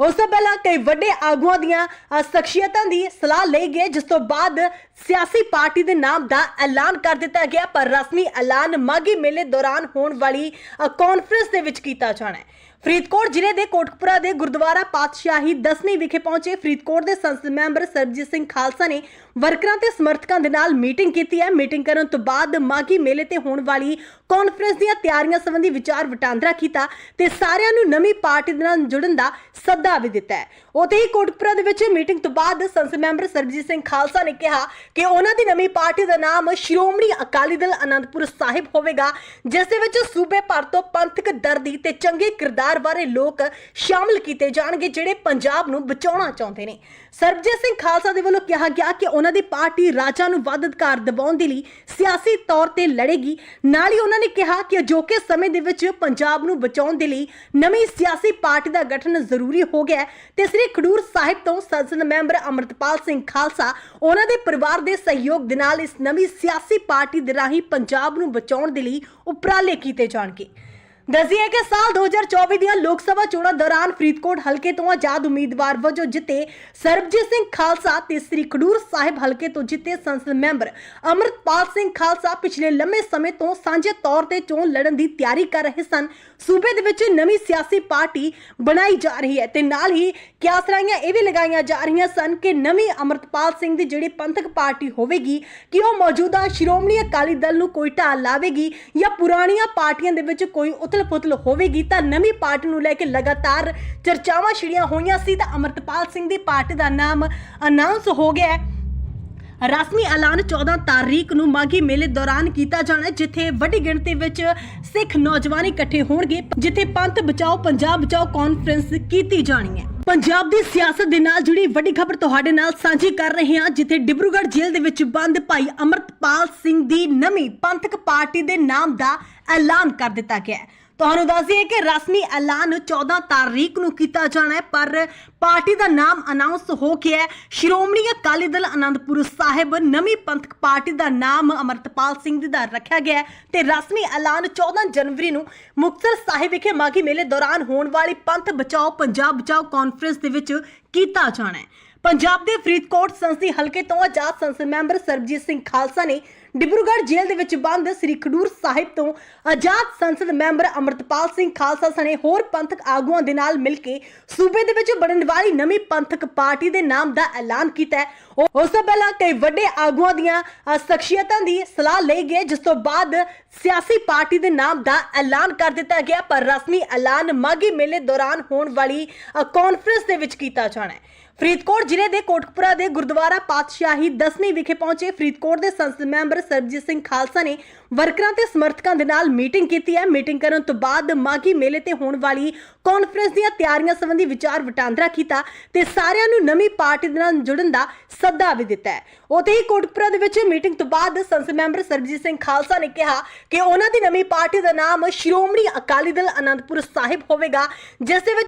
Speaker 1: ਉਸ ਤੋਂ ਪਹਿਲਾਂ ਕਈ ਵੱਡੇ ਆਗੂਆਂ ਦੀਆਂ ਅ, ਸ਼ਖਸੀਅਤਾਂ ਦੀ ਸਲਾਹ ਲਈ ਗਈ ਜਿਸ ਤੋਂ ਬਾਅਦ ਸਿਆਸੀ ਪਾਰਟੀ ਦੇ ਨਾਮ ਦਾ ਐਲਾਨ ਕਰ ਦਿੱਤਾ ਗਿਆ, ਪਰ ਰਸਮੀ ਐਲਾਨ ਮਾਘੀ ਮੇਲੇ ਦੌਰਾਨ ਹੋਣ ਵਾਲੀ ਕਾਨਫਰੰਸ ਦੇ ਵਿੱਚ ਕੀਤਾ ਜਾਣਾ ਹੈ। ਫਰੀਦਕੋਟ ਜ਼ਿਲ੍ਹੇ ਦੇ ਕੋਟਕਪੁਰਾ ਦੇ ਗੁਰਦੁਆਰਾ ਪਾਤਸ਼ਾਹੀ ਦਸਵੀਂ ਵਿਖੇ ਪਹੁੰਚੇ ਫਰੀਦਕੋਟ ਦੇ ਸੰਸਦ ਮੈਂਬਰ ਸਰਬਜੀਤ ਸਿੰਘ ਖਾਲਸਾ ਨੇ ਵਰਕਰਾਂ ਤੇ ਸਮਰਥਕਾਂ ਦੇ ਨਾਲ ਮੀਟਿੰਗ ਕੀਤੀ ਹੈ। ਮੀਟਿੰਗ ਕਰਨ ਤੋਂ ਬਾਅਦ ਮਾਘੀ ਮੇਲੇ ਤੇ ਹੋਣ ਵਾਲੀ ਕਾਨਫਰੰਸ ਦੀਆਂ ਤਿਆਰੀਆਂ ਸੰਬੰਧੀ ਵਿਚਾਰ ਵਟਾਂਦਰਾ ਕੀਤਾ ਤੇ ਸਾਰਿਆਂ ਨੂੰ ਨਵੀਂ ਪਾਰਟੀ ਦੇ ਨਾਲ ਜੁੜਨ ਦਾ ਸੱਦਾ ਵੀ ਦਿੱਤਾ ਹੈ। ਉਤੇ ਹੀ ਕੋਟਕਪੁਰਾ ਦੇ ਵਿੱਚ ਮੀਟਿੰਗ ਤੋਂ ਬਾਅਦ ਸੰਸਦ ਮੈਂਬਰ ਸਰਬਜੀਤ ਸਿੰਘ ਖਾਲਸਾ ਨੇ ਕਿਹਾ ਕਿ ਉਹਨਾਂ ਦੀ ਨਵੀਂ ਪਾਰਟੀ ਦਾ ਨਾਮ ਸ਼੍ਰੋਮਣੀ ਅਕਾਲੀ ਦਲ ਅਨੰਦਪੁਰ ਸਾਹਿਬ ਹੋਵੇਗਾ, ਜਿਸ ਦੇ ਵਿੱਚ ਸੂਬੇ ਭਰ ਤੋਂ ਪੰਥਕ ਦਰਦੀ ਤੇ ਚੰਗੇ ਕਿਰਦਾਰ ਬਾਰੇ ਲੋਕ ਸ਼ਾਮਲ ਕੀਤੇ ਜਾਣਗੇ, ਜਿਹੜੇ ਪੰਜਾਬ ਨੂੰ ਬਚਾਉਣਾ ਚਾਹੁੰਦੇ ਨੇ। ਸਰਬਜੀਤ ਸਿੰਘ ਖਾਲਸਾ ਦੇ ਵੱਲੋਂ ਕਿਹਾ ਗਿਆ ਕਿ ਉਹਨਾਂ ਦੀ ਪਾਰਟੀ ਰਾਜਾਂ ਨੂੰ ਵੱਧ ਅਧਿਕਾਰ ਦਿਵਾਉਣ ਦੇ ਲਈ ਸਿਆਸੀ ਤੌਰ ਤੇ ਲੜੇਗੀ। ਨਾਲ ਹੀ ਉਹਨਾਂ ਨੇ ਕਿਹਾ ਕਿ ਅਜੋਕੇ ਸਮੇਂ ਦੇ ਵਿੱਚ ਪੰਜਾਬ ਨੂੰ ਬਚਾਉਣ ਦੇ ਲਈ ਨਵੀਂ ਸਿਆਸੀ ਪਾਰਟੀ ਦਾ ਗਠਨ ਜ਼ਰੂਰੀ ਹੋ ਗਿਆ ਹੈ ਤੇ ਸ੍ਰੀ ਖਡੂਰ ਸਾਹਿਬ ਤੋਂ ਸੰਸਦ ਮੈਂਬਰ ਅਮਰਤਪਾਲ ਸਿੰਘ ਖਾਲਸਾ ਉਹਨਾਂ ਦੇ ਪਰਿਵਾਰ ਦੇ ਸਹਿਯੋਗ ਦੇ ਨਾਲ ਇਸ ਨਵੀਂ ਸਿਆਸੀ ਪਾਰਟੀ ਦੇ ਰਾਹੀਂ ਪੰਜਾਬ ਨੂੰ ਬਚਾਉਣ ਦੇ ਲਈ ਉਪਰਾਲੇ ਕੀਤੇ ਜਾਣਗੇ। ਦੱਸਿਆ ਕਿ ਸਾਲ 2024 ਦੀਆਂ ਲੋਕ ਸਭਾ ਚੋਣਾਂ ਦੌਰਾਨ ਫਰੀਦਕੋਟ ਹਲਕੇ ਤੋਂ ਆਜ਼ਾਦ ਉਮੀਦਵਾਰ ਵਜੋਂ ਜਿੱਤੇ ਸਰਬਜੀਤ ਸਿੰਘ ਖਾਲਸਾ ਤੇ ਸ੍ਰੀ ਖਡੂਰ ਸਾਹਿਬ ਹਲਕੇ ਤੋਂ ਜਿੱਤੇ ਸੰਸਦ ਮੈਂਬਰ ਅਮਰਤਪਾਲ ਸਿੰਘ ਖਾਲਸਾ ਪਿਛਲੇ ਲੰਮੇ ਸਮੇਂ ਤੋਂ ਸਾਂਝੇ ਤੌਰ ਤੇ ਚੋਣ ਲੜਨ ਦੀ ਤਿਆਰੀ ਕਰ ਰਹੇ ਸਨ। ਸੂਬੇ ਦੇ ਵਿੱਚ ਨਵੀਂ ਸਿਆਸੀ ਪਾਰਟੀ ਬਣਾਈ ਜਾ ਰਹੀ ਹੈ ਤੇ ਨਾਲ ਹੀ ਕਿਆਸਰਾਈਆਂ ਇਹ ਵੀ ਲਗਾਈਆਂ ਜਾ ਰਹੀਆਂ ਸਨ ਕਿ ਨਵੀਂ ਅਮਰਤਪਾਲ ਸਿੰਘ ਦੀ ਜਿਹੜੀ ਪੰਥਕ ਪਾਰਟੀ ਹੋਵੇਗੀ, ਕਿ ਉਹ ਮੌਜੂਦਾ ਸ਼੍ਰੋਮਣੀ ਅਕਾਲੀ ਦਲ ਨੂੰ ਕੋਈ ਢਾਲ ਲਾਵੇਗੀ ਜਾਂ ਪੁਰਾਣੀਆਂ ਪਾਰਟੀਆਂ ਦੇ ਵਿੱਚ ਕੋਈ ਉਥਲ-ਪੁਥਲ ਹੋਵੇਗੀ ਤਾਂ ਨਵੀਂ ਪਾਰਟੀ ਨੂੰ ਲੈ ਕੇ ਲਗਾਤਾਰ ਚਰਚਾਵਾਂ ਛਿੜੀਆਂ ਹੋਈਆਂ ਸੀ ਤਾਂ ਅਮਰਤਪਾਲ ਸਿੰਘ ਦੀ ਪਾਰਟੀ ਦਾ ਨਾਮ ਅਨਾਉਂਸ ਹੋ ਗਿਆ ਹੈ। ਰਸਮੀ ਐਲਾਨ 14 ਤਾਰੀਖ ਨੂੰ ਮਾਘੀ ਮੇਲੇ ਦੌਰਾਨ ਕੀਤਾ ਜਾਣਾ ਹੈ, ਜਿੱਥੇ ਵੱਡੀ ਗਿਣਤੀ ਵਿੱਚ ਸਿੱਖ ਨੌਜਵਾਨ ਇਕੱਠੇ ਹੋਣਗੇ ਜਿੱਥੇ ਪੰਥ ਬਚਾਓ ਪੰਜਾਬ ਬਚਾਓ ਕਾਨਫਰੰਸ ਕੀਤੀ ਜਾਣੀ ਹੈ। ਪੰਜਾਬ ਦੀ ਸਿਆਸਤ ਦੇ ਨਾਲ ਜੁੜੀ ਵੱਡੀ ਖਬਰ ਤੁਹਾਡੇ ਨਾਲ ਸਾਂਝੀ ਕਰ ਰਹੇ ਹਾਂ ਜਿੱਥੇ ਡਿਬਰੂਗੜ੍ਹ ਜੇਲ੍ਹ ਦੇ ਵਿੱਚ ਬੰਦ ਭਾਈ ਅਮਰਤਪਾਲ ਸਿੰਘ ਦੀ ਨਵੀਂ ਪੰਥਕ ਪਾਰਟੀ ਦੇ ਨਾਮ ਦਾ ਐਲਾਨ ਕਰ ਦਿੱਤਾ ਗਿਆ ਹੈ। ਤੁਹਾਨੂੰ ਦੱਸ ਦਈਏ ਕਿ ਰਸਮੀ ਐਲਾਨ 14 ਤਾਰੀਖ ਨੂੰ ਕੀਤਾ ਜਾਣਾ ਹੈ, ਪਰ ਪਾਰਟੀ ਦਾ ਨਾਮ ਅਨਾਉਂਸ ਹੋ ਗਿਆ ਹੈ। ਸ਼੍ਰੋਮਣੀ ਅਕਾਲੀ ਦਲ ਆਨੰਦਪੁਰ ਸਾਹਿਬ, ਨਵੀਂ ਪੰਥਕ ਪਾਰਟੀ ਦਾ ਨਾਮ ਅਮਰਤਪਾਲ ਸਿੰਘ ਜੀ ਦਾ ਰੱਖਿਆ ਗਿਆ ਹੈ ਤੇ ਰਸਮੀ ਐਲਾਨ 14 ਜਨਵਰੀ ਨੂੰ ਮੁਕਤਸਰ ਸਾਹਿਬ ਵਿਖੇ ਮਾਘੀ ਮੇਲੇ ਦੌਰਾਨ ਹੋਣ ਵਾਲੀ ਪੰਥ ਬਚਾਓ, ਪੰਜਾਬ ਬਚਾਓ ਕਾਨਫਰੰਸ ਦੇ ਵਿੱਚ ਕੀਤਾ ਜਾਣਾ ਹੈ। ਪੰਜਾਬ ਦੇ ਫਰੀਦਕੋਟ ਸੰਸਦੀ ਹਲਕੇ ਤੋਂ ਆਜ਼ਾਦ ਸੰਸਦ ਮੈਂਬਰ ਸਰਬਜੀਤ ਸਿੰਘ ਖਾਲਸਾ ਨੇ ਡਿਬਰੂਗੜ੍ਹ ਜੇਲ੍ਹ ਦੇ ਵਿੱਚ ਬੰਦ ਸ੍ਰੀ ਖਡੂਰ ਸਾਹਿਬ ਤੋਂ ਆਜ਼ਾਦ ਸੰਸਦ ਮੈਂਬਰ ਅਮਰਤਪਾਲ ਸਿੰਘ ਖਾਲਸਾ ਸਣੇ ਹੋਰ ਪੰਥਕ ਆਗੂਆਂ ਦੇ ਨਾਲ ਮਿਲ ਕੇ ਸੂਬੇ ਦੇ ਵਿੱਚ ਬਣਨ ਵਾਲੀ ਨਵੀਂ ਪੰਥਕ ਪਾਰਟੀ ਦੇ ਨਾਮ ਦਾ ਐਲਾਨ ਕੀਤਾ ਹੈ। ਉਸ ਤੋਂ ਪਹਿਲਾਂ ਕਈ ਵੱਡੇ ਆਗੂਆਂ ਦੀਆਂ ਸ਼ਖਸੀਅਤਾਂ ਦੀ ਸਲਾਹ ਲਈ ਗਈ ਜਿਸ ਤੋਂ ਬਾਅਦ ਸਿਆਸੀ ਪਾਰਟੀ ਦੇ ਨਾਮ ਦਾ ਐਲਾਨ ਕਰ ਦਿੱਤਾ ਗਿਆ, ਪਰ ਰਸਮੀ ਐਲਾਨ ਮਾਘੀ ਮੇਲੇ ਦੌਰਾਨ ਹੋਣ ਵਾਲੀ ਕਾਨਫਰੰਸ ਦੇ ਵਿੱਚ ਕੀਤਾ ਜਾਣਾ ਹੈ। ਫਰੀਦਕੋਟ ਜ਼ਿਲ੍ਹੇ ਦੇ ਕੋਟਕਪੁਰਾ ਦੇ ਗੁਰਦੁਆਰਾ ਪਾਤਸ਼ਾਹੀ ਦਸਵੀਂ ਵਿਖੇ ਪਹੁੰਚੇ ਫਰੀਦਕੋਟ ਦੇ ਸੰਸਦ ਮੈਂਬਰ ਸਰਬਜੀਤ ਸਿੰਘ ਖਾਲਸਾ ਨੇ ਵਰਕਰਾਂ ਤੇ ਸਮਰਥਕਾਂ ਦੇ ਨਾਲ ਮੀਟਿੰਗ ਕੀਤੀ ਹੈ। ਮੀਟਿੰਗ ਕਰਨ ਤੋਂ ਬਾਅਦ ਮਾਘੀ ਮੇਲੇ ਤੇ ਹੋਣ ਵਾਲੀ ਕਾਨਫਰੰਸ ਦੀਆਂ ਤਿਆਰੀਆਂ ਸੰਬੰਧੀ ਵਿਚਾਰ ਵਟਾਂਦਰਾ ਕੀਤਾ ਤੇ ਸਾਰਿਆਂ ਨੂੰ ਨਵੀਂ ਪਾਰਟੀ ਦੇ ਨਾਲ ਜੁੜਨ ਦਾ ਸੱਦਾ ਵੀ ਦਿੱਤਾ ਹੈ। ਉਤੇ ਹੀ ਕੋਟਕਪੁਰਾ ਦੇ ਵਿੱਚ ਮੀਟਿੰਗ ਤੋਂ ਬਾਅਦ ਸੰਸਦ ਮੈਂਬਰ ਸਰਬਜੀਤ ਸਿੰਘ ਖਾਲਸਾ ਨੇ ਕਿਹਾ ਕਿ ਉਹਨਾਂ ਦੀ ਨਵੀਂ ਪਾਰਟੀ ਦਾ ਨਾਮ ਸ਼੍ਰੋਮਣੀ ਅਕਾਲੀ ਦਲ ਅਨੰਦਪੁਰ ਸਾਹਿਬ ਹੋਵੇਗਾ, ਜਿਸ ਦੇ ਵਿੱਚ